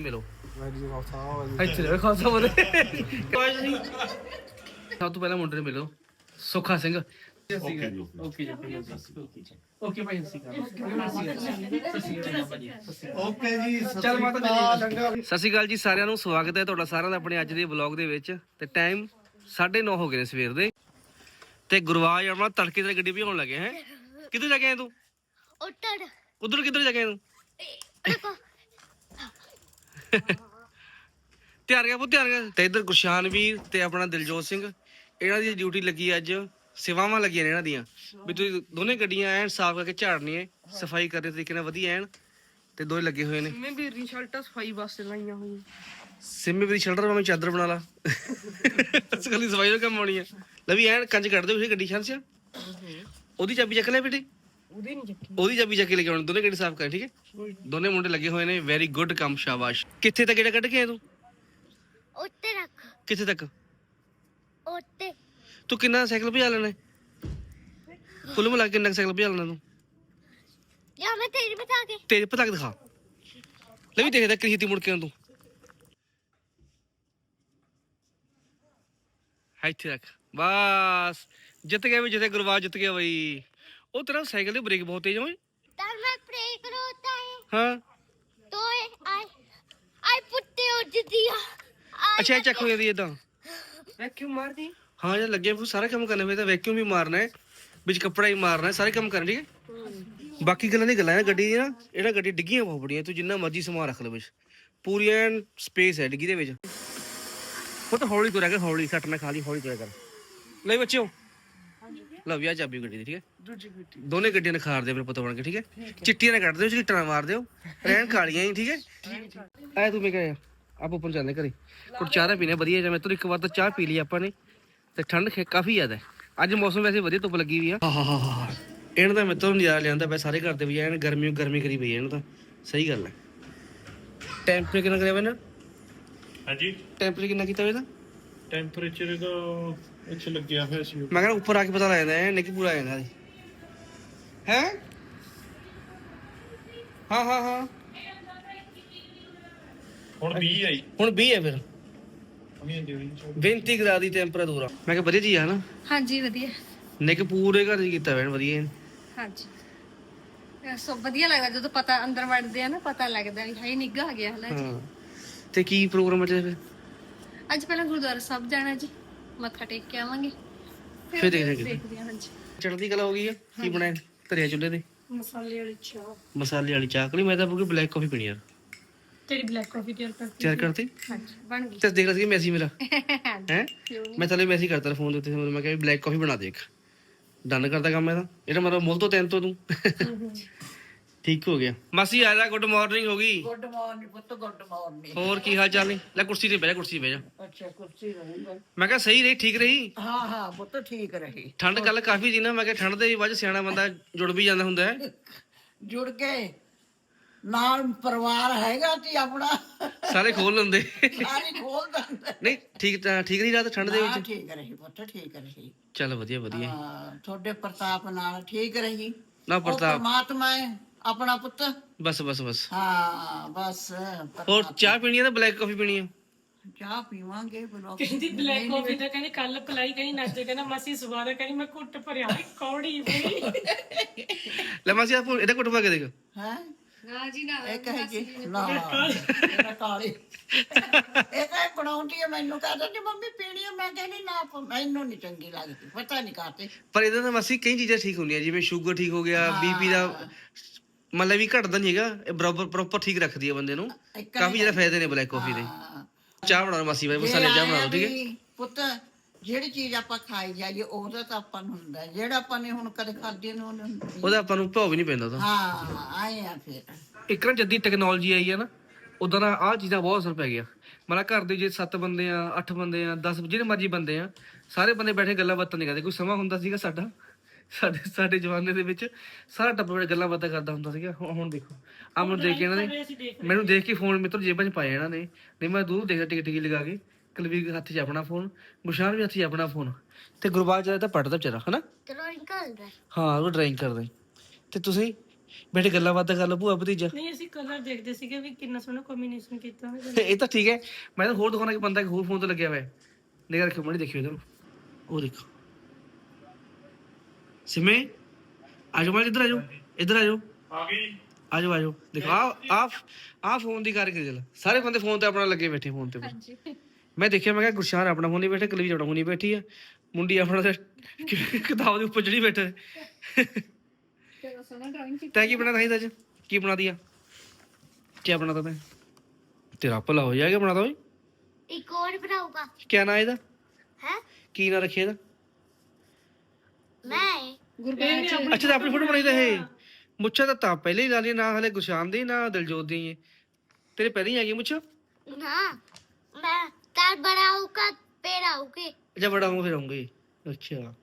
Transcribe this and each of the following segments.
ਮਿਲੋ। ਵਾਹਿਗੁਰੂ ਖਾਲਸਾ ਵਾਹਿਗੁਰੂ ਇੱਥੇ ਰਹੇ ਖਾਲਸਾ ਬੋਲੇ। ਸਭ ਤੋਂ ਪਹਿਲਾਂ ਮੁੰਡੇ ਨੂੰ ਮਿਲੋ। ਸੁੱਖਾ ਸਿੰਘ। ਓਕੇ ਜੀ ਓਕੇ ਜੀ। ਓਕੇ ਭਾਈ ਸਤਿ ਸ਼੍ਰੀ ਅਕਾਲ। ਓਕੇ ਜੀ ਚੱਲ ਮਾਤਾ ਜੀ ਸਤਿ ਸ਼੍ਰੀ ਅਕਾਲ ਜੀ ਸਾਰਿਆਂ ਨੂੰ ਸਵਾਗਤ ਹੈ ਤੁਹਾਡਾ ਸਾਰਿਆਂ ਦਾ ਆਪਣੇ ਅੱਜ ਦੇ ਵਲੌਗ ਦੇ ਵਿੱਚ। ਤੇ ਟਾਈਮ 9:30 ਹੋ ਗਏ ਨੇ ਸਵੇਰ ਦੇ। ਤੇ ਗੁਰਵਾਜ ਆਪਣਾ ਤੜਕੇ ਤੇ ਗੱਡੀ ਭਜਾਉਣ ਲੱਗੇ ਹੈ। ਕਿੱਧਰ ਜਾ ਕੇ ਆਇਆ ਤੂੰ? ਉੱਟੜ ਉਧਰ ਕਿੱਧਰ ਜਾ ਕੇ ਆਇਆ ਤੂੰ? ਰੁਕੋ। ਤਿਆਰ ਗਿਆ ਪੁੱਤ ਤਿਆਰ ਗਿਆ। ਤੇ ਇੱਧਰ ਗੁਰਸ਼ਾਨ ਵੀਰ ਤੇ ਆਪਣਾ ਦਿਲਜੋਤ ਸਿੰਘ ਇਹਨਾਂ ਦੀ ਡਿਊਟੀ ਲੱਗੀ ਅੱਜ ਸੇਵਾਵਾਂ ਲੱਗੀਆਂ ਨੇ ਇਹਨਾਂ ਦੀਆਂ। ਵੀ ਤੁਸੀਂ ਦੋਨੇ ਗੱਡੀਆਂ ਐਨ ਸਾਫ਼ ਕਰਕੇ ਝਾੜਨੀਆਂ ਸਫ਼ਾਈ ਕਰਦੇ ਤਰੀਕੇ ਨਾਲ ਵਧੀਆ ਐਨ ਤੇ ਦੋਏ ਲੱਗੇ ਹੋਏ ਨੇ। ਮੈਂ ਵੀ ਰਿਸ਼ਲਟਾਂ ਸਫ਼ਾਈ ਵਾਸਤੇ ਲਾਈਆਂ ਹੋਈਆਂ। ਸਿੰਮੇ ਵੀ ਸ਼ਲਟਰ ਮੈਂ ਚਾਦਰ ਬਣਾ ਲਾ। ਸਗਲੀ ਸਫ਼ਾਈ ਦਾ ਕੰਮ ਆਉਣੀ ਆ। ਲੈ ਵੀ ਐਨ ਕੰਜ ਕੱਢ ਦੇ ਉਸੇ ਗੱਡੀ ਸ਼ਾਨ ਸਿਆ? ਉਹਦੀ ਚਾਬੀ ਚੱਕ ਲੈ ਬੇਟੇ। ਉਹਦੇ ਨਹੀਂ ਚੱਕੀ। ਉਹਦੀ ਚਾਬੀ ਚੱਕ ਕੇ ਲੈ ਕੇ ਆਉਣੀ ਦੋਨੇ ਗੱਡੀ ਸਾਫ਼ ਕਰ ਠੀਕ ਹੈ? ਦੋਨੇ ਮੁੰਡੇ ਲੱਗੇ ਹੋਏ ਨੇ ਵੈਰੀ ਗੁੱਡ ਕੰਮ ਸ਼ਾਬਾਸ਼। ਕਿੱਥੇ ਤੱਕ ਜਿਹੜਾ ਕੱਢ ਕੇ ਆਇਆ ਤੂੰ? ਉੱਤੇ ਰੱਖ। ਕਿੱਥੇ ਤੱਕ? ਉੱਤੇ। ਤੂੰ ਕਿੰਨਾ ਸਾਈਕਲ ਭਜਾ ਲੈਣਾ? ਕੁੱਲ ਮਿਲਾ ਕੇ ਕਿੰਨਾ ਕੁ ਸਾਈਕਲ ਭਜਾ ਲੈਣਾ ਤੂੰ? ਜਾਂ ਮੈਂ ਤੇਰੀ ਬਤਾ ਕੇ। ਤੇਰੇ ਪਤਾ ਕਿ ਦਿਖਾ। ਲੈ ਵੀ ਦੇਖਦਾ ਕਿਹਦੀ ਮੁੜ ਕੇ ਆਉਂ ਤੂੰ। ਇੱਥੇ ਰੱਖ। ਬਸ। ਜਿੱਤ ਗਿਆ ਵੀ ਜਿੱਤੇ ਗੁਰਬਾਜ ਜਿੱਤ ਗਿਆ ਬਈ। ਉਹ ਤੇਰਾ ਸਾਈਕਲ ਦੀ ਬ੍ਰੇਕ ਬਹੁਤ ਤੇਜ਼ ਹੋਏ तर मैं प्रे करो होता है ਹਾਂ तो आई आई पुट्टे उठ दिया आई ਅੱਛਾ ਇਹ ਚੱਕ ਹੋ ਜਾਂਦੀ ਇਦਾਂ ਵੈਕਿਊਮ ਮਾਰਦੀ ਹਾਂ ਜੇ ਲੱਗੇ ਫਿਰ ਸਾਰਾ ਕੰਮ ਕਰਨਾ ਫਿਰ ਤਾਂ ਵੈਕਿਊਮ ਵੀ ਮਾਰਨਾ ਹੈ ਵਿੱਚ ਕੱਪੜਾ ਹੀ ਮਾਰਨਾ ਹੈ ਸਾਰੇ ਕੰਮ ਕਰਨੇ ਠੀਕ ਹੈ ਬਾਕੀ ਗੱਲਾਂ ਦੀ ਗੱਲਾਂ ਹੈ ਗੱਡੀ ਦੀ ਨਾ ਇਹਦਾ ਗੱਡੀ ਡਿੱਗੀਆਂ ਬਹੁਤ ਬੜੀਆਂ ਤੂੰ ਜਿੰਨਾ ਮਰਜ਼ੀ ਸਮਾਨ ਰੱਖ ਲੈ ਵਿੱਚ ਪੂਰੀ ਐਨ ਸਪੇਸ ਹੈ ਡਿੱਗੀ ਦੇ ਵਿੱਚ ਉਹ ਤਾਂ ਹੌਲੀ ਤੁਰਿਆ ਕਰ ਹੌਲੀ ਸੱਟ ਨਾ ਖਾ ਲਈ ਹੌਲੀ ਤੁਰਿਆ ਕਰ ਲੈ ਬੱਚਿਓ ਲਓ ਵਿਆਹ ਚਾਬੀ ਗੱਡੀ ਦੀ ਠੀਕ ਹੈ? ਦੂਜੀ ਬੇਟੀ ਦੋਨੇ ਗੱਡੀਆਂ ਨੇ ਖਾਰ ਦੇ ਆਪਣੇ ਪੁੱਤ ਬਣ ਕੇ ਠੀਕ ਹੈ? ਚਿੱਟੀਆਂ ਨੇ ਕੱਢ ਦਿਓ ਚਿੱਟਾਂ ਮਾਰ ਦਿਓ ਰਹਿਣ ਕਾਲੀਆਂ ਹੀ? ਠੀਕ ਹੈ। ਆਇਆ ਤੂੰ ਮੈਂ ਕਿਹਾ ਆਪ ਉੱਪਰ ਜਾਂਦੇ ਘਰੇ। ਕੁਝ ਚਾਹ ਪੀਣੇ ਵਧੀਆ ਜਿਵੇਂ ਤੂੰ ਇੱਕ ਵਾਰ ਤਾਂ ਚਾਹ ਪੀ ਲਈ ਆਪਾਂ ਨੇ। ਤੇ ਠੰਡ ਖੇ ਕਾਫੀ ਜ਼ਿਆਦਾ ਹੈ। ਅੱਜ ਮੌਸਮ ਵੈਸੇ ਵਧੀਆ ਧੁੱਪ ਲੱਗੀ ਵੀ ਆ। ਹਾਂ ਹਾਂ ਹਾਂ ਇਹਨਾਂ ਦਾ ਮਿੱਤਰ ਨਜ਼ਾਰਾ ਲਿਆਂਦਾ ਪੈ ਸਾਰੇ ਘਰ ਦੇ ਵੀ ਐਨ ਗਰਮੀ ਗਰਮੀ ਕਰੀ ਪਈ ਹੈ ਇਹਨਾਂ ਤਾਂ। ਸਹੀ ਗੱਲ ਹੈ। ਟੈਂਪਰੇਚਰ ਕਿੰਨਾ ਕਰਿਆ ਵਾ ਇਹਨਾਂ ਹਾਂਜੀ। ਟੈਂਪਰੇਚਰ ਕਿੰਨਾ ਕੀਤਾ ਵਾ ਇਹਦਾ? ਟੈਂਪਰੇਚਰ ਦਾ ਇੱਥੇ ਲੱਗਿਆ ਹੋਇਆ ਸੀ ਮੈਂ ਕਹਿੰਦਾ ਉੱਪਰ ਆ ਕੇ ਪਤਾ ਲੱਗ ਜਾਂਦਾ ਹੈ ਨਿੱਕੀ ਪੂਰਾ ਆ ਜਾਂਦਾ ਹੈ? ਹਾਂ ਹਾਂ ਹਾਂ। ਹੁਣ 20 ਆਈ। ਹੁਣ 20 ਹੈ ਫਿਰ। ਅਮੀਨ 35 ਗ੍ਰਾਦ ਦੀ ਟੈਂਪਰੇਚਰ ਆ। ਮੈਂ ਕਿਹਾ ਵਧੀਆ ਜੀ ਆ ਨਾ ਹਾਂਜੀ ਵਧੀਆ। ਨਿੱਕ ਪੂਰੇ ਘਰ ਦੀ ਕੀਤਾ ਵੈਣ ਵਧੀਆ। ਹਾਂਜੀ। ਅਹ ਸੋ ਵਧੀਆ ਲੱਗਦਾ ਜਦੋਂ ਪਤਾ ਅੰਦਰ ਵੜਦੇ ਆ ਨਾ ਪਤਾ ਲੱਗਦਾ ਵੀ ਹਾਈ ਨਿੱਘਾ ਆ ਗਿਆ ਹਲਾ ਹਾਂ। ਤੇ ਕੀ ਪ੍ਰੋਗਰਾਮ ਅੱਜ ਫਿਰ? ਅੱਜ ਪਹਿਲਾਂ ਗੁਰਦੁਆਰਾ ਸਾਹਿਬ ਜਾਣਾ ਜੀ। ਮੱਥਾ ਟੇਕ ਕੇ ਆਵਾਂਗੇ। ਫਿਰ ਦੇਖਦੇ ਹਾਂ। ਕਿਤੇ। ਦੇਖਦੇ ਹਾਂ ਹਾਂਜੀ। ਚੜ੍ਹਦੀ ਕਲਾ ਹੋ ਗਈ ਆ। ਕੀ ਬਣਾਇਆ? ਧਰਿਆ ਚੁੱਲ੍ਹੇ ਤੇ? ਮਸਾਲੇ ਵਾਲੀ ਚਾਹ। ਮਸਾਲੇ ਵਾਲੀ ਚਾਹ। ਕਲੀ ਮੈਂ ਤਾਂ ਪੂਰੀ ਬਲੈਕ ਕਾਫੀ ਪੀਣੀ ਯਾਰ ਤੇਰੀ ਬਲੈਕ ਕਾਫੀ ਤਿਆਰ ਕਰ ਤਿਆਰ ਕਰਤੀ? ਹਾਂਜੀ ਬਣ ਗਈ। ਤੇ ਦੇਖ ਲਈ ਮੈਸੇਜ ਮੇਰਾ। ਹੈ? ਮੈਂ ਥੱਲੇ ਮੈਸੇਜ ਕਰਤਾ ਫੋਨ ਦੇ ਉੱਤੇ। ਮੈਂ ਕਿਹਾ ਬਲੈਕ ਕਾਫੀ ਬਣਾ ਦੇ ਇੱਕ ਡਨ ਕਰਦਾ ਕੰਮ ਇਹਦਾ। ਇਹਦਾ ਮਤਲਬ ਮੁੱਲ ਤੋਂ ਤਿੰਨ ਤੋਂ ਤੂੰ। ਠੀਕ ਹੋ ਗਿਆ। ਮਾਸੀ ਆ ਜਾ ਗੁੱਡ ਮਾਰਨਿੰਗ ਹੋ ਗਈ। ਗੁੱਡ ਮਾਰਨਿੰਗ ਪੁੱਤ ਗੁੱਡ ਮਾਰਨਿੰਗ ਹੋਰ ਕੀ ਹਾਲ ਚਾਲ ਨੇ? ਲੈ ਕੁਰਸੀ ਤੇ ਬਹਿ ਜਾ ਕੁਰਸੀ ਤੇ ਬਹਿ ਜਾ। ਅੱਛਾ ਕੁਰਸੀ ਰਹੂਗਾ ਮੈਂ ਕਿਹਾ ਸਹੀ ਰਹੀ ਠੀਕ ਰਹੀ? ਹਾਂ ਹਾਂ ਪੁੱਤ ਠੀਕ ਰਹੀ। ਠੰਡ ਕੱਲ ਕਾਫੀ ਸੀ ਨਾ ਮੈਂ ਕਿਹਾ ਠੰਡ ਦੇ ਵਜ੍ਹਾ ਸਿਆਣਾ ਬੰਦਾ ਜੁੜ ਵੀ ਜਾਂਦਾ ਹੁੰਦਾ ਹੈ। ਜੁੜ ਕੇ ਨਾਲ ਪਰਿਵਾਰ ਹੈਗਾ ਤੇ ਆਪਣਾ। ਸਾਰੇ ਖੋਲ ਲੈਂਦੇ। ਸਾਰੀ ਖੋਲ ਦਿੰਦਾ। ਨਹੀਂ ਠੀਕ ਤਾਂ ਠੀਕ ਨਹੀਂ ਰਾਤ ਠੰਡ ਦੇ ਹਾਂ ਵਿੱਚ? ਠੀਕ ਰਹੀ ਪੁੱਤ ਠੀਕ ਰਹੀ। ਚੱਲ ਵਧੀਆ ਵਧੀਆ। ਹਾਂ ਤੁਹਾਡੇ ਪ੍ਰਤਾਪ ਨਾਲ ਠੀਕ ਰਹੀ। ਨਾ ਪ੍ਰਤਾਪ। ਪਰਮਾਤਮਾ ਹੈ। ਆਪਣਾ ਪੁੱਤ? ਬਸ ਬਸ ਬਸ। ਹਾਂ ਬਸ ਹੋਰ ਚਾਹ ਪੀਣੀ ਹੈ ਤਾਂ ਬਲੈਕ ਕਾਫੀ ਪੀਣੀ ਹੈ ਚਾਹ ਪੀਵਾਂਗੇ ਬਲੋਕ ਕਹਿੰਦੀ ਬਲੈਕ ਕਾਫੀ ਤਾਂ ਕਹਿੰਦੀ ਕੱਲ ਪਲਾਈ ਕਹਿੰਦੀ ਨੱਚਦੇ ਕਹਿੰਦਾ ਮਾਸੀ ਸਵਾਦ ਕਹਿੰਦੀ ਮੈਂ ਘੁੱਟ ਭਰਿਆ ਕੌੜੀ ਬਈ ਲੈ ਮਾਸੀ ਆਪ ਇਹਦਾ ਕੁੱਟ ਪਾ ਕੇ ਦੇਖ। ਹੈ? ਨਾ ਜੀ ਨਾ ਇਹ ਕਹੇ ਜੀ ਨਾ ਇਹਦਾ ਕਾਲੀ। ਇਹ ਕਹੇ ਬਣਾਉਂਦੀ ਹੈ ਮੈਨੂੰ ਕਹਿੰਦਾ ਜੀ ਮੰਮੀ ਪੀਣੀ ਹੈ ਮੈਂ ਕਹਿੰਦੀ ਨਾ ਮੈਨੂੰ ਨਹੀਂ ਚੰਗੀ ਲੱਗਦੀ ਪਤਾ ਨਹੀਂ ਕਾਤੇ ਪਰ ਇਹਦੇ ਨਾਲ ਮਾਸੀ ਕਈ ਚੀਜ਼ਾਂ ਠੀਕ ਹੁੰਦੀਆਂ ਜਿਵੇਂ ਸ਼ੂਗਰ ਠੀਕ ਹੋ ਗਿਆ ਬੀਪੀ ਦਾ ਮਤਲਬ ਵੀ ਘਟਦਾ ਨਹੀਂ ਹੈਗਾ ਇਹ ਬਰਾਬਰ ਪ੍ਰੋਪਰ ਠੀਕ ਰੱਖਦੀ ਹੈ ਬੰਦੇ ਨੂੰ। ਕਾਫੀ ਜ਼ਿਆਦਾ ਫਾਇਦੇ ਨੇ ਬਲੈਕ ਕਾਫੀ ਦੇ। ਚਾਹ ਬਣਾਉਣਾ ਮਾਸੀ ਬਾਈ ਮਸਾਲੇ ਚਾਹ ਬਣਾ ਲਓ ਠੀਕ ਹੈ? ਪੁੱਤ ਜਿਹੜੀ ਚੀਜ਼ ਆਪਾਂ ਖਾਈ ਜਾਈਏ ਉਹਦਾ ਤਾਂ ਆਪਾਂ ਨੂੰ ਹੁੰਦਾ ਹੈ। ਜਿਹੜਾ ਆਪਾਂ ਨੇ ਹੁਣ ਕਦੇ ਖਾਧੀ ਨੂੰ ਉਹਨੂੰ ਹੁੰਦੀ ਉਹਦਾ ਆਪਾਂ ਨੂੰ ਭਾਵ ਵੀ ਨਹੀਂ ਪੈਂਦਾ ਉਹਦਾ। ਹਾਂ ਆਏ ਆ ਫਿਰ। ਇੱਕ ਨਾ ਜੱਦੀ ਟੈਕਨੋਲੋਜੀ ਆਈ ਹੈ ਨਾ ਉਦੋਂ ਨਾ ਆਹ ਚੀਜ਼ਾਂ ਬਹੁਤ ਅਸਰ ਪੈ ਗਿਆ ਮਤਲਬ ਘਰ ਦੇ ਜੇ 7 ਬੰਦੇ ਆ 8 ਬੰਦੇ ਆ 10 ਜਿਹੜੇ ਮਰਜ਼ੀ ਬੰਦੇ ਆ ਸਾਰੇ ਬੰਦੇ ਬੈਠੇ ਗੱਲਾਂ ਬਾਤਾਂ ਨਹੀਂ ਕਰਦੇ ਕੋਈ ਸਮਾਂ ਹੁੰਦਾ ਸੀਗਾ ਸਾਡਾ। ਸਾਡੇ ਸਾਡੇ ਜਵਾਨੇ ਦੇ ਵਿੱਚ ਸਾਰਾ ਟੱਬਰ ਬੈਠ ਗੱਲਾਂ ਬਾਤਾਂ ਕਰਦਾ ਹੁੰਦਾ ਸੀਗਾ। ਹੁਣ ਹੁਣ ਦੇਖੋ। ਆ ਮੈਨੂੰ ਦੇਖ ਕੇ ਇਹਨਾਂ ਨੇ ਮੈਨੂੰ ਦੇਖ ਕੇ ਫੋਨ ਮਿੱਤਰ ਜੇਬਾਂ 'ਚ ਪਾਇਆ ਇਹਨਾਂ ਨੇ। ਨਹੀਂ ਮੈਂ ਦੂਰ ਦੇਖਦਾ ਟਿਕ ਟਿਕੀ ਲਗਾ ਕੇ। ਕੁਲਵੀਰ ਹੱਥ 'ਚ ਆਪਣਾ ਫੋਨ ਗੁਸ਼ਾਨ ਵੀ ਹੱਥ 'ਚ ਆਪਣਾ ਫੋਨ। ਤੇ ਗੁਰਬਾਜ ਜਿਹੜਾ ਤਾਂ ਪੜਦਾ ਵਿਚਾਰਾ ਹਨਾ? ਡਰਾਇੰਗ ਕਰਦਾ ਹਾਂ। ਉਹ ਡਰਾਇੰਗ ਕਰਦਾ। ਤੇ ਤੁਸੀਂ ਬੈਠੇ ਗੱਲਾਂ ਬਾਤਾਂ ਕਰ ਲਓ ਭੂਆ ਭਤੀਜਾ। ਨਹੀਂ ਅਸੀਂ ਕਲਰ ਦੇਖਦੇ ਸੀਗੇ ਵੀ ਕਿੰਨਾ ਸੋਹਣਾ ਕੰਬੀਨੇਸ਼ਨ ਕੀਤਾ ਹੋਇਆ ਇਹ ਤਾਂ ਠੀਕ ਹੈ। ਮੈਂ ਤਾਂ ਹੋਰ ਦਿਖਾਉਣਾ ਕਿ ਬੰਦਾ ਇੱਕ ਹੋਰ ਫੋਨ ਤੇ ਲੱਗਿਆ ਹੋਇਆ ਹੈ। ਨਿਗਰ ਰੱਖਿਓ ਮਣੀ ਦੇਖਿਓ ਇਧਰ ਉਹ ਦੇਖੋ। ਸਿਮੇ ਆਜੋ ਮਾਲ ਇੱਧਰ ਆਜੋ ਇੱਧਰ ਆਜੋ ਆ ਗਈ। ਆਜੋ ਆਜੋ ਦੇਖੋ ਆ ਆ ਆ ਫੋਨ ਦੀ ਕਰਕੇ ਚੱਲ। ਸਾਰੇ ਬੰਦੇ ਫੋਨ ਤੇ ਆਪਣਾ ਲੱਗੇ ਬੈਠੇ ਫੋਨ ਤੇ। ਹਾਂਜੀ। ਮੈਂ ਦੇਖਿਆ ਮੈਂ ਕਿਹਾ ਗੁਰਸ਼ਾਨ ਆਪਣਾ ਫੋਨ ਨਹੀਂ ਬੈਠਾ ਕਲਵੀ ਆਪਣਾ ਫੋਨ ਨਹੀਂ ਬੈਠੀ ਆ। ਮੁੰਡੀ ਆਪਣਾ ਤੇ ਕਿਤਾਬ ਦੇ ਉੱਪਰ ਚੜੀ ਬੈਠਾ। ਚਲੋ ਸੋਹਣਾ ਡਰਾਇੰਗ ਤੈਂ ਕੀ ਬਣਾ ਤਾ ਅੱਜ? ਕੀ ਬਣਾ ਦਿਆ ਕੀ ਬਣਾ ਤਾ ਤੈਂ? ਤੇਰਾ ਭਲਾ ਹੋ ਜਾਏਗਾ ਬਣਾ ਤਾ ਓਏ। ਇੱਕ ਹੋਰ ਬਣਾਊਗਾ। ਕੀ ਨਾਂ ਇਹਦਾ? ਹੈ? ਕੀ ਨਾਂ ਰੱਖਿਆ ਇਹਦਾ? ਮੈਂ ਗੁਰਬਾਜ ਅੱਛਾ ਤਾਂ ਆਪਣੀ ਫੋਟੋ ਬਣਾਈ ਤਾਂ ਇਹ। ਮੁੱਛਾਂ ਤਾਂ ਤਾਂ ਪਹਿਲੇ ਹੀ ਲਾ ਲਈ ਨਾ ਹਲੇ ਗੁਸ਼ਾਨ ਦੀ ਨਾ ਦਿਲਜੋਤ ਦੀ। ਹੈ ਤੇਰੇ ਪਹਿਲੇ ਹੀ ਆ ਗਈ ਮੁੱਛਾਂ? ਨਾ ਮੈਂ ਤਾਂ ਬਣਾਊਗਾ ਪੇੜਾਊਗੇ ਅੱਛਾ ਬੜਾ ਹੋ ਫਿਰ ਆਉਂਗੇ ਅੱਛਾ।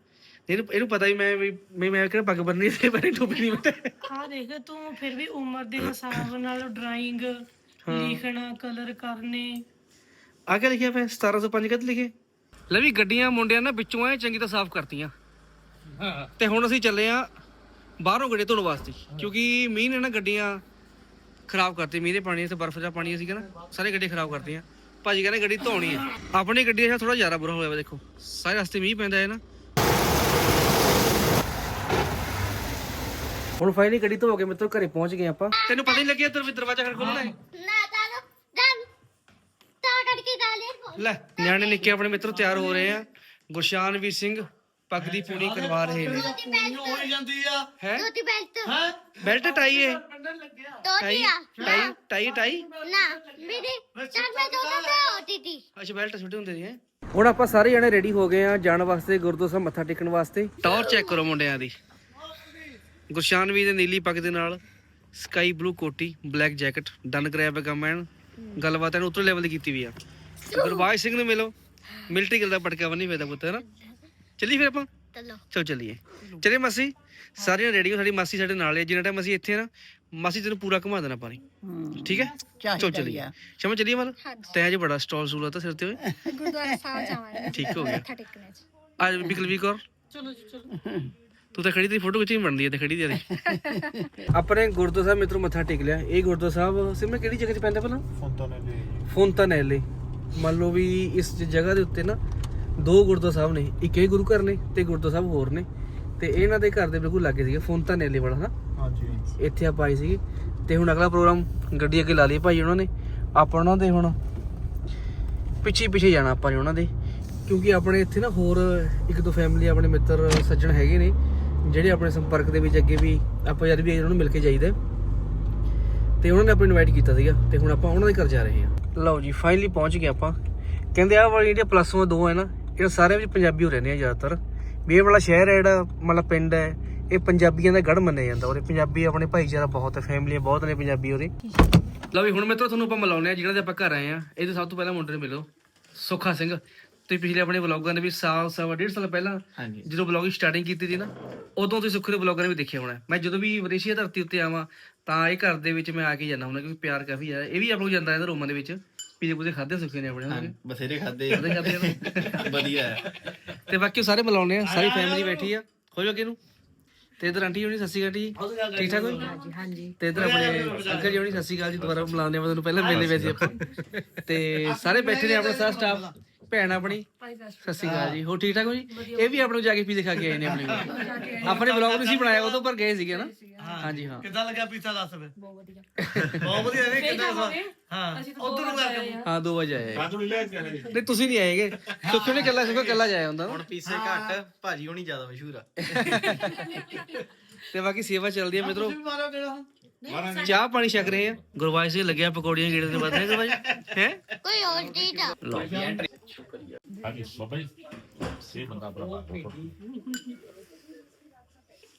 ਇਹਨੂੰ ਇਹਨੂੰ ਪਤਾ ਹੀ ਮੈਂ ਵੀ ਮੈਂ ਮੈਂ ਕਿਹੜਾ ਪੱਗ ਬੰਨਣੀ ਤੇ ਪਹਿਲੇ ਟੋਪੀ ਨਹੀਂ ਬਤੇ ਆ ਦੇਖ ਤੂੰ ਫਿਰ ਵੀ ਉਮਰ ਦੇ ਹਿਸਾਬ ਨਾਲ ਡਰਾਇੰਗ ਲਿਖਣਾ ਕਲਰ ਕਰਨੇ। ਆ ਕੇ ਲਿਖਿਆ ਪਿਆ? 1705 ਕਦ ਲਿਖੇ? ਲੈ ਵੀ ਗੱਡੀਆਂ ਮੁੰਡਿਆਂ ਨੇ ਵਿੱਚੋਂ ਐ ਚੰਗੀ ਤਾਂ ਸਾਫ਼ ਕਰਤੀਆਂ। ਤੇ ਹੁਣ ਅਸੀਂ ਚੱਲੇ ਆ ਬਾਹਰੋਂ ਗੱਡੀ ਧੋਣ ਵਾਸਤੇ ਕਿਉਂਕਿ ਮੀਂਹ ਨੇ ਨਾ ਗੱਡੀਆਂ ਖਰਾਬ ਕਰਤੀ ਮੀਂਹ ਦੇ ਪਾਣੀ ਤੇ ਬਰਫ਼ ਦਾ ਪਾਣੀ ਸੀਗਾ ਨਾ ਸਾਰੇ ਗੱਡੀ ਖਰਾਬ ਕਰਤੀਆਂ। ਭਾਜੀ ਕਹਿੰਦੇ ਗੱਡੀ ਧੋਣੀ ਆ। ਆਪਣੀ ਗੱਡੀ ਦਾ ਥੋੜਾ ਜ਼ਿਆਦਾ ਬੁਰਾ ਹੋਇਆ ਵਾ ਦੇਖੋ ਸਾਰੇ ਰਸਤੇ ਮੀਂਹ ਪੈਂਦਾ ਹੈ ਨਾ। ਹੁਣ ਫਾਈਨਲੀ ਗੱਡੀ ਧੋ ਕੇ ਮਿੱਤਰੋ ਘਰੇ ਪਹੁੰਚ ਗਏ ਆਪਾਂ। ਤੈਨੂੰ ਪਤਾ ਹੀ ਲੱਗਿਆ ਤੇਰੇ ਦਰਵਾਜ਼ਾ ਖੜ ਖੋਲਣਾ ਹੈ? ਨਾ ਤਾਂ ਦਮ ਤਾਂ ਕਰਕੇ ਗਾਲੇ ਲੈ ਨਿਆਣੇ ਨਿੱਕੇ ਆਪਣੇ ਮਿੱਤਰ ਤਿਆਰ ਹੋ ਰਹੇ ਆ। ਗੁਰਸ਼ਾਨਵੀਰ ਸਿੰਘ ਪੱਗ ਦੀ ਪੂਣੀ ਕਰਵਾ ਰਹੇ ਨੇ। ਬੈਲਟ। ਹੈ? ਦੋਤੀ ਬੈਲਟ। ਬੈਲਟ ਟਾਈ ਹੈ ਦੋਤੀ ਆ। ਟਾਈ ਟਾਈ ਟਾਈ? ਨਾ ਮੇਰੇ ਚੱਲ ਮੈਂ ਦੋਤਾ ਤੇ ਹੋਤੀ ਥੀ ਅੱਛਾ ਬੈਲਟ ਛੋਟੇ ਹੁੰਦੇ ਸੀ ਹੈ ਹੁਣ ਆਪਾਂ ਸਾਰੇ ਜਣੇ ਰੈਡੀ ਹੋ ਗਏ ਆ ਜਾਣ ਵਾਸਤੇ ਗੁਰਦੁਆਰਾ ਸਾਹਿਬ ਮੱਥਾ ਟੇਕਣ ਵਾਸਤੇ। ਟੌਰ ਚੈੱਕ ਕਰੋ ਮੁੰਡਿਆਂ ਦੀ। ਗੁਰਸ਼ਾਨਵੀਰ ਦੇ ਨੀਲੀ ਪੱਗ ਦੇ ਨਾਲ ਸਕਾਈ ਬਲੂ ਕੋਟੀ ਬਲੈਕ ਜੈਕਟ ਡਨ ਕਰਿਆ ਪਿਆ ਕੰਮ ਐਨ। ਗੱਲਬਾਤ ਐਨ ਉੱਤਰ ਲੈਵਲ ਦੀ ਕੀਤੀ ਵੀ ਆ। ਗੁਰਬਾਜ ਸਿੰਘ ਨੂੰ ਮਿਲੋ। ਮਿਲਟਰੀ ਗਿਲ ਦਾ ਪਟਕਾ ਬੰਨੀ ਫੇਦਾ ਪੁੱਤ ਹੈ ਨਾ? ਚੱਲੀ ਫਿਰ ਆਪਾਂ? ਚਲੋ। ਚਲੋ ਚੱਲੀਏ। ਚਲੇ। ਮਾਸੀ ਸਾਰੀਆਂ ਰੈਡੀ ਹੋ ਸਾਡੀ ਮਾਸੀ ਸਾਡੇ ਨਾਲ ਹੈ ਜਿੰਨਾ ਟਾਈਮ ਅਸੀਂ ਇੱਥੇ ਆ ਨਾ ਮਾਸੀ ਤੈਨੂੰ ਪੂਰਾ ਘੁਮਾ ਦੇਣਾ ਪਾਣੀ ਠੀਕ ਹੈ? ਚਲੋ ਚੱਲੀਏ। ਸ਼ਮਾ ਚੱਲੀਏ ਮਲ ਤੈਂ ਅੱਜ ਬੜਾ ਸਟਾਲ ਸੂਲ ਤਾਂ ਸਿਰ ਤੇ ਓਏ। ਗੁਰਦੁਆਰਾ ਸਾਹਿਬ ਜਾਵਾਂਗੇ। ਠੀਕ ਹੋ ਗਿਆ। ਮੱਥਾ ਟੇਕਣੇ ਚ ਅੱਜ ਬਿਕਲ ਵੀ ਕਰ ਚਲੋ ਜੀ ਚਲੋ। ਤੂੰ ਤਾਂ ਖੜੀ ਤੇ ਫੋਟੋ ਖਿੱਚੀ ਬਣਦੀ ਹੈ ਤੇ ਖੜੀ ਦੀ ਆਪਣੇ ਗੁਰਦੁਆਰਾ ਸਾਹਿਬ ਮਿੱਤਰੋਂ ਮੱਥਾ ਟੇਕ ਲਿਆ। ਇਹ ਗੁਰਦੁਆਰਾ ਸਾਹਿਬ ਸਿਮਰ ਕਿਹੜੀ ਜਗ੍ਹਾ 'ਚ ਪੈਂਦਾ ਪਹਿਲਾਂ? ਫੋਂਟਾਨੇਲੇ ਫੋਂਟਾਨੈਲੇ ਮੰਨ ਲਓ ਵੀ ਇਸ ਜਗ੍ਹਾ ਦੇ ਉੱਤੇ ਨਾ ਦੋ ਗੁਰਦੁਆਰਾ ਸਾਹਿਬ ਨੇ ਇੱਕ ਇਹ ਗੁਰੂ ਘਰ ਨੇ ਤੇ ਗੁਰਦੁਆਰਾ ਸਾਹਿਬ ਹੋਰ ਨੇ। ਤੇ ਇਹਨਾਂ ਦੇ ਘਰ ਦੇ ਬਿਲਕੁਲ ਲਾਗੇ ਸੀਗੇ ਫੋਂਟਾਨੈਲੇ ਵਾਲਾ ਨਾ। ਹਾਂਜੀ। ਇੱਥੇ ਆਪਾਂ ਆਏ ਸੀਗੇ। ਤੇ ਹੁਣ ਅਗਲਾ ਪ੍ਰੋਗਰਾਮ ਗੱਡੀ ਅੱਗੇ ਲਾ ਲਈ ਭਾਈ ਉਹਨਾਂ ਨੇ। ਆਪਾਂ ਉਹਨਾਂ ਦੇ ਹੁਣ ਪਿੱਛੇ ਪਿੱਛੇ ਜਾਣਾ ਆਪਾਂ ਨੇ ਉਹਨਾਂ ਦੇ। ਕਿਉਂਕਿ ਆਪਣੇ ਇੱਥੇ ਨਾ ਹੋਰ ਇੱਕ ਦੋ ਫੈਮਿਲੀ ਆਪਣੇ ਮਿੱਤਰ ਸੱਜਣ ਹੈਗੇ ਨੇ ਜਿਹੜੇ ਆਪਣੇ ਸੰਪਰਕ ਦੇ ਵਿੱਚ ਅੱਗੇ ਵੀ ਆਪਾਂ ਜਦ ਵੀ ਉਹਨਾਂ ਨੂੰ ਮਿਲ ਕੇ ਜਾਈਦਾ। ਤੇ ਉਹਨਾਂ ਨੇ ਆਪਾਂ ਇਨਵਾਈਟ ਕੀਤਾ ਸੀਗਾ। ਤੇ ਹੁਣ ਆਪਾਂ ਉਹਨਾਂ ਦੇ ਘਰ ਜਾ ਰਹੇ ਹਾਂ। ਲਓ ਜੀ ਫਾਈਨਲੀ ਪਹੁੰਚ ਗਏ ਆਪਾਂ। ਕਹਿੰਦੇ ਆ ਵਾਲੀ ਜਿਹੜੀ ਪਲੱਸ 1 ਦੋ ਹੈ ਨਾ ਇਹ ਸਾਰੇ ਵਿੱਚ ਪੰਜਾਬੀ ਹੋ ਰਹਿੰਦੇ ਆ ਜ਼ਿਆਦਾਤਰ। ਵੀ ਇਹ ਵਾਲਾ ਸ਼ਹਿਰ ਹੈ ਜਿਹੜਾ, ਮਤਲਬ ਪਿੰਡ ਹੈ, ਇਹ ਪੰਜਾਬੀਆਂ ਦਾ ਗੜ ਮੰਨਿਆ ਜਾਂਦਾ ਉਹਦੇ ਪੰਜਾਬੀ ਆਪਣੇ ਭਾਈਚਾਰਾ ਬਹੁਤ ਹੈ ਫੈਮਲੀਆਂ ਬਹੁਤ ਨੇ ਪੰਜਾਬੀ ਉਹਦੇ ਲਓ ਵੀ ਹੁਣ ਮਿੱਤਰੋ, ਤੁਹਾਨੂੰ ਆਪਾਂ ਮਿਲਾਉਂਦੇ ਆ ਜਿਹੜਾ ਦੇ ਆਪਾਂ ਘਰ ਆਏ ਆ ਇਹਦੇ ਸਭ ਤੋਂ ਪਹਿਲਾਂ ਮੁੰਡੇ ਨੂੰ ਮਿਲੋ। ਸੁੱਖਾ ਸਿੰਘ। ਤੁਸੀਂ ਪਿਛਲੇ ਆਪਣੇ ਵਲੌਗਾਂ ਦੇ ਵੀ ਸਾਲ ਸਵਾ ਡੇਢ ਸਾਲ ਪਹਿਲਾਂ ਜਦੋਂ ਵਲੌਗਿੰਗ ਸਟਾਰਟਿੰਗ ਕੀਤੀ ਸੀ ਨਾ ਉਦੋਂ ਤੁਸੀਂ ਸੁੱਖੇ ਦੇ ਵਲੌਗਾਂ ਨੇ ਵੀ ਦੇਖਿਆ ਹੋਣਾ। ਮੈਂ ਜਦੋਂ ਵੀ ਵਿਦੇਸ਼ੀ ਧਰਤੀ ਉੱਤੇ ਆਵਾਂ ਤਾਂ ਇਹ ਘਰ ਦੇ ਵਿੱਚ ਮੈਂ ਆ ਕੇ ਜਾਂਦਾ ਹੁੰਦਾ ਕਿਉਂਕਿ ਪਿਆਰ ਕਾਫੀ ਆ। ਇਹ ਵੀ ਆਪ ਨੂੰ ਜਾਂਦਾ ਇਹਦਾ ਰੋਮਾਂ ਦੇ ਵਿੱਚ ਪੀਜੇ ਪੂਜੇ ਖਾਦੇ ਸੁੱਖੇ ਨੇ ਆਪਣੇ ਨਾਲ ਬਥੇਰੇ ਖਾਦੇ ਖਾਦੇ ਖਾਦੇ ਵਧੀਆ ਹੈ ਤੇ ਬਾਕੀ ਸਾਰੇ ਮਿਲਾਉਣੇ ਆ ਸਾਰੀ ਫੈਮਿਲੀ ਬੈਠੀ ਆ। ਹੋ ਜਾਓ ਅੱਗੇ ਨੂੰ। ਤੇ ਇਧਰ ਆਂਟੀ ਹੋਣੀ ਸਤਿ ਸ਼੍ਰੀ ਅਕਾਲ ਜੀ। ਠੀਕ ਠਾਕ ਹੋ ਹਾਂਜੀ ਹਾਂਜੀ। ਤੇ ਇਧਰ ਆਪਣੇ ਅੰਕਲ ਜੀ ਹੋਣੀ ਸਤਿ ਸ਼੍ਰੀ ਅਕਾਲ ਜੀ ਦੁਬਾਰਾ ਮਿਲਾਉਂਦੇ ਆ ਤੁਹਾਨੂੰ ਪਹਿਲਾਂ ਮਿਲਦੇ ਵੈਸੇ ਆਪਾਂ। ਤੇ ਸਾਰੇ ਬੈਠੇ ਨੇ ਆਪਣਾ ਸਾਰਾ ਸਟਾਫ ਭੈਣ ਆਪਣੀ? ਸਤਿ ਸ਼੍ਰੀ ਅਕਾਲ ਜੀ। ਹੋ ਠੀਕ ਠਾਕ ਹੋ ਜੀ? ਇਹ ਵੀ ਆਪਣੇ ਨੂੰ ਜਾ ਕੇ ਪੀਜ਼ੇ ਖਾ ਕੇ ਆਏ ਨੇ ਆਪਣੇ ਕੋਲ। ਆਪਣੇ ਬਲੌਗ ਨਹੀਂ ਸੀ ਬਣਾਇਆ ਉਦੋਂ ਪਰ ਗਏ ਸੀਗੇ ਨਾ? ਹਾਂਜੀ ਹਾਂ। ਕਿੱਦਾਂ ਲੱਗਿਆ ਪੀਜ਼ਾ ਦੱਸ ਵੇ ਬਹੁਤ ਵਧੀਆ। ਬਹੁਤ ਵਧੀਆ ਨੇ ਕਿੱਦਾਂ ਹਾਂ ਉਧਰ ਨੂੰ ਕਰਕੇ ਹਾਂ 2 ਵਜੇ ਆਏ ਰਾਜੂ ਨਹੀਂ ਲੈ ਕੇ ਆਏ ਨਹੀਂ ਤੁਸੀਂ ਨਹੀਂ ਆਏਗੇ? ਸੁੱਖੋ ਨੇ ਕੱਲਾ ਸੁੱਖਾ ਕੱਲਾ ਜਾਇਆ ਹੁੰਦਾ। ਨਾ ਹੁਣ ਪੀਸੇ ਘੱਟ ਭਾਜੀ ਹੋਣੀ ਜ਼ਿਆਦਾ ਮਸ਼ਹੂਰ ਆ। ਤੇ ਬਾਕੀ ਸੇਵਾ ਚੱਲਦੀ ਹੈ ਮਿੱਤਰੋ। ਮਾਰੋ ਕਿਹੜਾ? ਚਾਹ ਪਾਣੀ ਛਕ ਰਹੇ ਆ। ਗੁਰਵਾਜ ਸਿੰਘ ਲੱਗਿਆ ਪਕੌੜੀਆਂ ਗੇੜੇ ਦੇ ਬਾਅਦ। ਹੈ? ਗੁਰਵਾਜ ਹੈ ਕੋਈ ਹੋਰ ਚੀਜ਼ ਆ? ਹਾਂਜੀ ਬਾਬਾ ਜੀ ਸੇ ਬੰਦਾ ਬੜਾ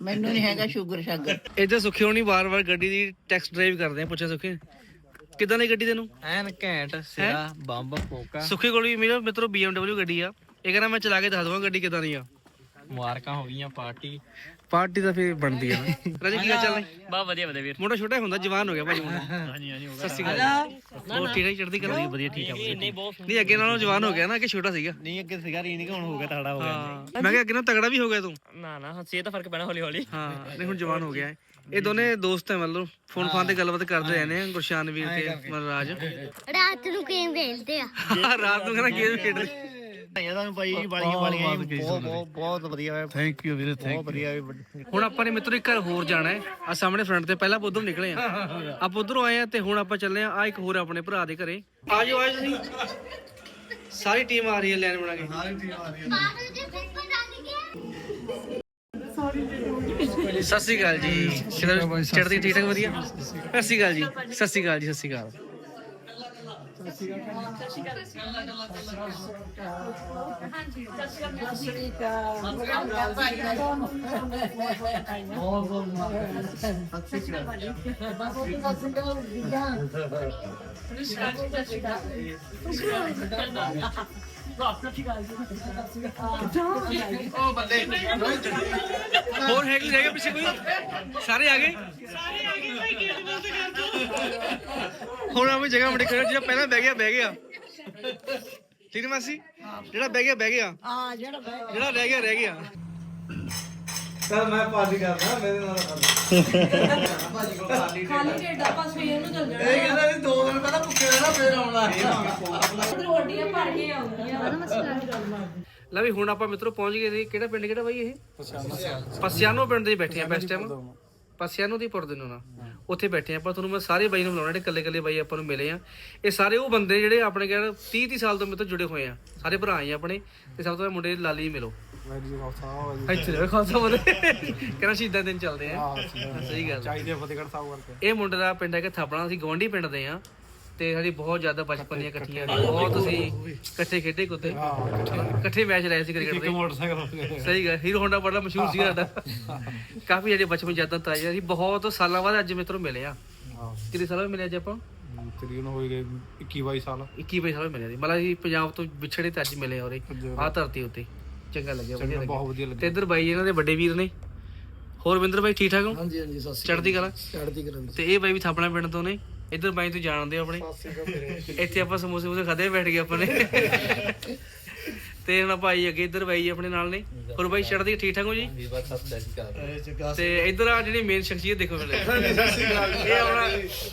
ਮੈਨੂੰ ਨਹੀਂ ਹੈਗਾ ਸ਼ੂਗਰ ਸ਼ਾਗਰ। ਇੱਧਰ ਸੁਖੀ ਹੋਣੀ ਵਾਰ-ਵਾਰ ਗੱਡੀ ਦੀ ਟੈਕਸ ਡਰਾਈਵ ਕਰਦੇ ਆ ਪੁੱਛਿਆ ਸੁਖੀ। ਕਿੱਦਾਂ ਦੀ ਗੱਡੀ ਤੈਨੂੰ? ਐਨ ਘੈਂਟ ਸਿਰਾ ਬੰਬ ਫੋਕਾ। ਸੁਖੀ ਕੋਲ ਵੀ ਮੇਰਾ ਮਿੱਤਰੋ BMW ਗੱਡੀ ਆ। ਇਹ ਕਹਿੰਦਾ ਮੈਂ ਚਲਾ ਕੇ ਦੱਸ ਦਵਾਂ ਗੱਡੀ ਕਿੱਦਾਂ ਦੀ ਆ। ਮੁਬਾਰਕਾਂ ਹੋ ਗਈਆਂ ਪਾਰਟੀ। ਪਾਰਟੀ ਤਾਂ ਫੇਰ ਬਣਦੀ ਆ। ਰਾਜੇ ਕੀ ਚੱਲ ਬਾ ਵਧੀਆ ਵਧੀਆ ਵੀਰ। ਮੁੰਡਾ ਛੋਟਾ ਹੁੰਦਾ ਜਵਾਨ ਹੋ ਗਿਆ ਭਾਜੀ ਮੁੰਡਾ। ਹਾਂਜੀ ਹਾਂਜੀ ਸਤਿ ਸ਼੍ਰੀ ਅਕਾਲ। ਹੋਰ ਠੀਕ ਹੈ ਚੜਦੀ ਕਲਾ ਵਧੀਆ ਠੀਕ ਆ ਨਹੀਂ ਅੱਗੇ ਨਾਲੋਂ ਜਵਾਨ ਹੋ ਗਿਆ ਨਾ ਕਿ ਛੋਟਾ ਸੀਗਾ। ਨਹੀਂ ਅੱਗੇ ਸਿਗਾ ਰੀ ਨਹੀਂ ਹੁਣ ਹੋ ਗਿਆ ਤਗੜਾ ਹੋ ਗਿਆ। ਹਾਂ। ਮੈਂ ਕਿਹਾ ਅੱਗੇ ਨਾਲੋਂ ਤਗੜਾ ਵੀ ਹੋ ਗਿਆ ਤੂੰ। ਨਾ ਨਾ ਸੇ ਤਾਂ ਫ਼ਰਕ ਪੈਣਾ ਹੌਲੀ ਹੌਲੀ ਹਾਂ ਨਹੀਂ ਹੁਣ ਜਵਾਨ ਹੋ ਗਿਆ ਹੈ। ਇਹ ਦੋਨੇ ਦੋਸਤ ਹੈ ਮਤਲਬ ਫੋਨ ਫਾਨ ਤੇ ਗੱਲਬਾਤ ਕਰਦੇ ਰਹਿੰਦੇ ਆ ਗੁਰਸ਼ਾਨ ਵੀਰ ਤੇ ਮਨਰਾਜ ਰਾਤ ਨੂੰ ਗੇਮ ਖੇਲਦੇ ਆ। ਰਾਤ ਨੂੰ ਕਹਿੰਦਾ ਗੇਮ ਖੇਡਦੇ। ਤੁਹਾਨੂੰ ਬਾਈ ਜੀ ਵਾਲੀਆਂ ਵਾਲੀਆਂ ਜੀ। ਬਹੁਤ ਬਹੁਤ ਬਹੁਤ ਵਧੀਆ। ਥੈਂਕ ਯੂ ਵੀਰੇ ਥੈਂਕ ਬਹੁਤ ਵਧੀਆ। ਵੀ ਹੁਣ ਆਪਾਂ ਨੇ ਮਿੱਤਰੋ ਇੱਕ ਘਰ ਹੋਰ ਜਾਣਾ ਹੈ। ਆ ਸਾਹਮਣੇ ਫਰੰਟ ਤੇ ਪਹਿਲਾਂ ਆਪਾਂ ਉਧਰੋਂ ਨਿਕਲੇ ਆ ਆਪਾਂ ਉਧਰੋਂ ਆਏ ਆ ਤੇ ਹੁਣ ਆਪਾਂ ਚੱਲੇ ਆ ਆ ਇੱਕ ਹੋਰ ਆਪਣੇ ਭਰਾ ਦੇ ਘਰੇ। ਆ ਜਾਓ ਆ ਜਾਓ ਤੁਸੀਂ। ਸਾਰੀ ਟੀਮ ਆ ਰਹੀ ਹੈ ਲਾਈਨ ਬਣਾ ਕੇ। ਸਤਿ ਸ਼੍ਰੀ ਅਕਾਲ ਜੀ। ਚੜ੍ਹਦੀ ਠੀਕ ਠਾਕ ਵਧੀਆ। ਸਤਿ ਸ਼੍ਰੀ ਅਕਾਲ ਜੀ ਸਤਿ ਸ਼੍ਰੀ ਅਕਾਲ ਜੀ ਸਤਿ ਸ਼੍ਰੀ ਅਕਾਲ। ਹੋਰ ਹੈ ਸਤਿ ਸ਼੍ਰੀ ਅਕਾਲ। ਕੋਈ ਸਾਰੇ ਆ ਗਏ ਸਾਰੇ ਆ ਗਏ ਭਾਈ ਗੇਟ ਬੰਦ ਕਰ ਦੋ ਸਾਰੇ ਆ ਗਏ? ਹੁਣ ਆਪਣੀ ਜਗ੍ਹਾ ਮੜੇ ਕਰੋ ਜਿਹੜਾ ਪਹਿਲਾਂ ਬਹਿ ਗਿਆ ਬਹਿ ਗਿਆ। ਠੀਕ ਹੈ ਮਾਸੀ? ਜਿਹੜਾ ਬਹਿ ਗਿਆ ਬਹਿ ਗਿਆ। ਹਾਂ ਜਿਹੜਾ ਬਹਿ- ਜਿਹੜਾ ਰਹਿ ਗਿਆ ਰਹਿ ਗਿਆ। ਚਲ ਮੈਂ ਪਾਰਟੀ ਕਰਦਾ ਮੇਰੇ ਨਾਲ ਖਾਲੀ ਢਿੱਡ ਆਪਾਂ ਸਵੇਰ ਨੂੰ ਚੱਲ ਜਾਣਾ। ਇਹ ਕਹਿੰਦਾ ਵੀ ਦੋ ਦਿਨ ਪਹਿਲਾਂ ਭੁੱਖੇ ਰਹਿਣਾ ਫੇਰ ਆਉਣਾ। ਰੋਟੀਆਂ ਭਰ ਕੇ ਆਉਂਦੀਆਂ। ਲੈ ਵੀ ਹੁਣ ਆਪਾਂ ਮਿੱਤਰੋ ਪਹੁੰਚ ਗਏ ਸੀ ਕਿਹੜਾ ਪਿੰਡ ਕਿਹੜਾ ਬਾਈ ਇਹ? ਪਸਿਆਨੋ। ਪਿੰਡ ਦੇ ਬੈਠੇ ਆ ਬੈਸਟ ਟਾਈਮ ਪਸਿਆਨੋ ਦੀ ਪੁਰਦੇ ਨੂੰ ਨਾ ਉੱਥੇ ਬੈਠੇ ਆ ਆਪਾਂ ਤੁਹਾਨੂੰ ਮੈਂ ਸਾਰੇ ਬਾਈ ਨੂੰ ਬੁਲਾਉਣਾ ਜਿਹੜੇ ਕੱਲੇ ਕੱਲੇ ਬਾਈ ਆਪਾਂ ਨੂੰ ਮਿਲੇ ਆ। ਇਹ ਸਾਰੇ ਉਹ ਬੰਦੇ ਜਿਹੜੇ ਆਪਣੇ ਕਹਿੰਦੇ 30 30 ਸਾਲ ਤੋਂ ਮੇਰੇ ਤੋਂ ਜੁੜੇ ਹੋਏ ਆ। ਸਾਰੇ ਭਰਾ ਆ ਆਪਣੇ ਤੇ ਸਭ ਤੋਂ ਮੁੰਡੇ ਲਾਲੀ ਜੀ ਮਿਲੋ ਇੱਥੇ ਰਹੇ ਖਾਲਸਾ ਬੋਲੇ ਕਹਿੰਦਾ ਸ਼ਹੀਦਾਂ ਦਿਨ ਚੱਲਦੇ ਆ। ਸਹੀ ਗੱਲ ਚਾਹੀਦੇ ਫਤਿਹਗੜ੍ਹ ਸਾਹਿਬ ਕਰਕੇ ਇਹ ਮੁੰਡੇ ਦਾ ਪਿੰਡ ਹੈ ਕਿ ਥਾਪਣਾ ਅਸੀਂ ਗਵਾਂਢੀ ਪਿੰਡ ਦੇ ਆ। ਤੇ ਸਾਡੀ ਬਹੁਤ ਜ਼ਿਆਦਾ ਬਚਪਨ ਦੀਆਂ ਇਕੱਠੀਆਂ ਨੇ। ਬਹੁਤ ਅਸੀਂ ਇਕੱਠੇ ਖੇਡੇ ਕੁੱਤੇ। ਇਕੱਠੇ। ਮੈਚ ਲਾਏ ਸੀ ਕ੍ਰਿਕਟ ਦੇ। ਮੋਟਰਸਾਈਕਲ ਸਹੀ ਗੱਲ ਹੀਰੋ ਹੋਂਡਾ ਬੜਾ ਮਸ਼ਹੂਰ ਸੀ ਸਾਡਾ। ਕਾਫੀ ਜਿਹੜੇ ਬਚਪਨ ਜ਼ਿਆਦਾ ਤਾਜ਼ਾ ਸੀ। ਬਹੁਤ ਸਾਲਾਂ ਬਾਅਦ ਅੱਜ ਮਿੱਤਰੋਂ ਮਿਲੇ ਆ। ਕਿੰਨੇ ਸਾਲਾਂ ਬਾਅਦ ਮਿਲੇ ਅੱਜ ਆਪਾਂ? ਤਕਰੀਬਨ ਹੋ ਗਏ 21 22 ਸਾਲ। 21 22 ਸਾਲ ਬਾਅਦ ਮਿਲੇ ਸੀ ਮਤਲਬ ਅਸੀਂ ਪੰਜਾਬ ਤੋਂ ਵਿਛੜੇ ਤੇ ਅੱਜ ਮਿਲੇ ਆ ਉਰੇ। ਆਹ ਧਰਤੀ ਉੱਤੇ। ਚੰਗਾ ਲੱਗਿਆ ਵਧੀਆ ਲੱਗਿਆ। ਬਹੁਤ ਵਧੀਆ ਲੱਗਿਆ। ਤੇ ਇੱਧਰ ਬਾਈ ਇਹਨਾਂ ਦੇ ਵੱਡੇ ਵੀਰ ਨੇ। ਹੋਰ ਵਿੰਦਰ ਬਾਈ ਠੀਕ ਠਾਕ ਹੋ? ਹਾਂਜੀ ਹਾਂਜੀ ਸਤਿ ਚੜ੍ਹਦੀ ਕਲਾ? ਚੜ੍ਹਦੀ ਕਰਾਂ ਤੇ ਇਹ ਬਾਈ ਵੀ ਥਾਪਣਾ ਪਿੰਡ ਤੋਂ ਨੇ। ਇੱਧਰ ਬਾਈ ਤੋਂ ਜਾਣਦੇ ਹੋ ਆਪਣੇ। ਇੱਥੇ ਆਪਾਂ ਸਮੋਸੇ ਸਮੋਸੇ ਖਾਦੇ ਬੈਠ ਗਏ ਆਪਾਂ ਨੇ। ਤੇ ਹੁਣ ਭਾਈ ਅੱਗੇ ਇੱਧਰ ਬਾਈ ਆਪਣੇ ਨਾਲ ਨੇ। ਹੋਰ ਬਾਈ ਚੜ੍ਹਦੀ ਠੀਕ ਠਾਕ ਹੋ ਜੀ? ਤੇ ਇੱਧਰ ਆ ਜਿਹੜੀ ਮੇਨ ਸ਼ਖਸੀਅਤ ਦੇਖੋ ਮੇਰੇ ਇਹ ਆਪਣਾ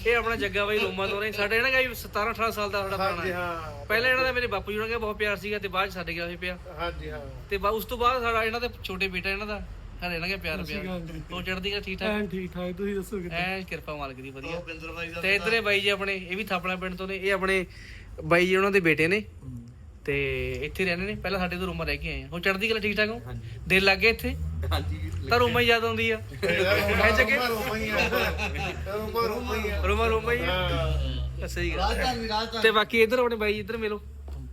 ਇਹ ਆਪਣਾ ਜੱਗਾ ਬਾਈ ਰੋਮਾ ਤੋਂ ਨੇ। ਸਾਡੇ ਜਿਹੜਾ ਗਾਈ 17 18 ਸਾਲ ਦਾ ਸਾਡਾ ਪੁਰਾਣਾ ਹੈ। ਪਹਿਲਾਂ ਇਹਨਾਂ ਦਾ ਮੇਰੇ ਬਾਪੂ ਜੀ ਨਾਲ ਬਹੁਤ ਪਿਆਰ ਸੀਗਾ ਤੇ ਬਾਅਦ 'ਚ ਸਾਡੇ ਗਿਆ ਹੋਇਆ ਪਿਆ। ਹਾਂਜੀ ਹਾਂ। ਤੇ ਬਾ- ਉਸ ਤੋਂ ਬਾਅਦ ਸਾਡਾ ਇਹਨਾਂ ਦਾ ਛੋਟੇ ਬੇਟਾ ਇਹਨਾਂ ਦਾ ਸਾਡੇ ਨਾਲ ਪਿਆਰ ਪਿਆਰ। ਉਹ ਚੜ੍ਹਦੀ ਕਲਾ ਠੀਕ ਠਾਕ? ਠੀਕ ਠਾਕ ਤੁਸੀਂ ਦੱਸੋ ਐ ਕਿਰਪਾ ਮਾਲਕ ਦੀ ਵਧੀਆ। ਤੇ ਇਧਰੇ ਬਾਈ ਜੀ ਆਪਣੇ ਇਹ ਵੀ ਥਾਪੜਾ ਪਿੰਡ ਤੋਂ ਨੇ। ਇਹ ਆਪਣੇ ਬਾਈ ਜੀ ਉਹਨਾਂ ਦੇ ਬੇਟੇ ਨੇ। ਤੇ ਇੱਥੇ ਰਹਿੰਦੇ ਨੇ ਪਹਿਲਾਂ ਸਾਡੇ ਤੋਂ ਰੂਮਾਂ ਰਹਿ ਕੇ ਆਏ ਆ। ਹੁਣ ਚੜ੍ਹਦੀ ਕਲਾ ਠੀਕ ਠਾਕ ਹੋ ਦਿਲ ਲੱਗ ਗਿਆ ਇੱਥੇ? ਹਾਂਜੀ ਤਾਂ ਰੂਮਾਂ ਹੀ ਯਾਦ ਆਉਂਦੀ ਆ। ਐ ਜਗੇ? ਰੂਮਾਂ ਰੂਮਾਂ ਹੀ ਆ। ਸਹੀ ਗੱਲ ਤੇ ਬਾਕੀ ਇਧਰ ਆਪਣੇ ਬਾਈ ਇਧਰ ਮਿਲੋ।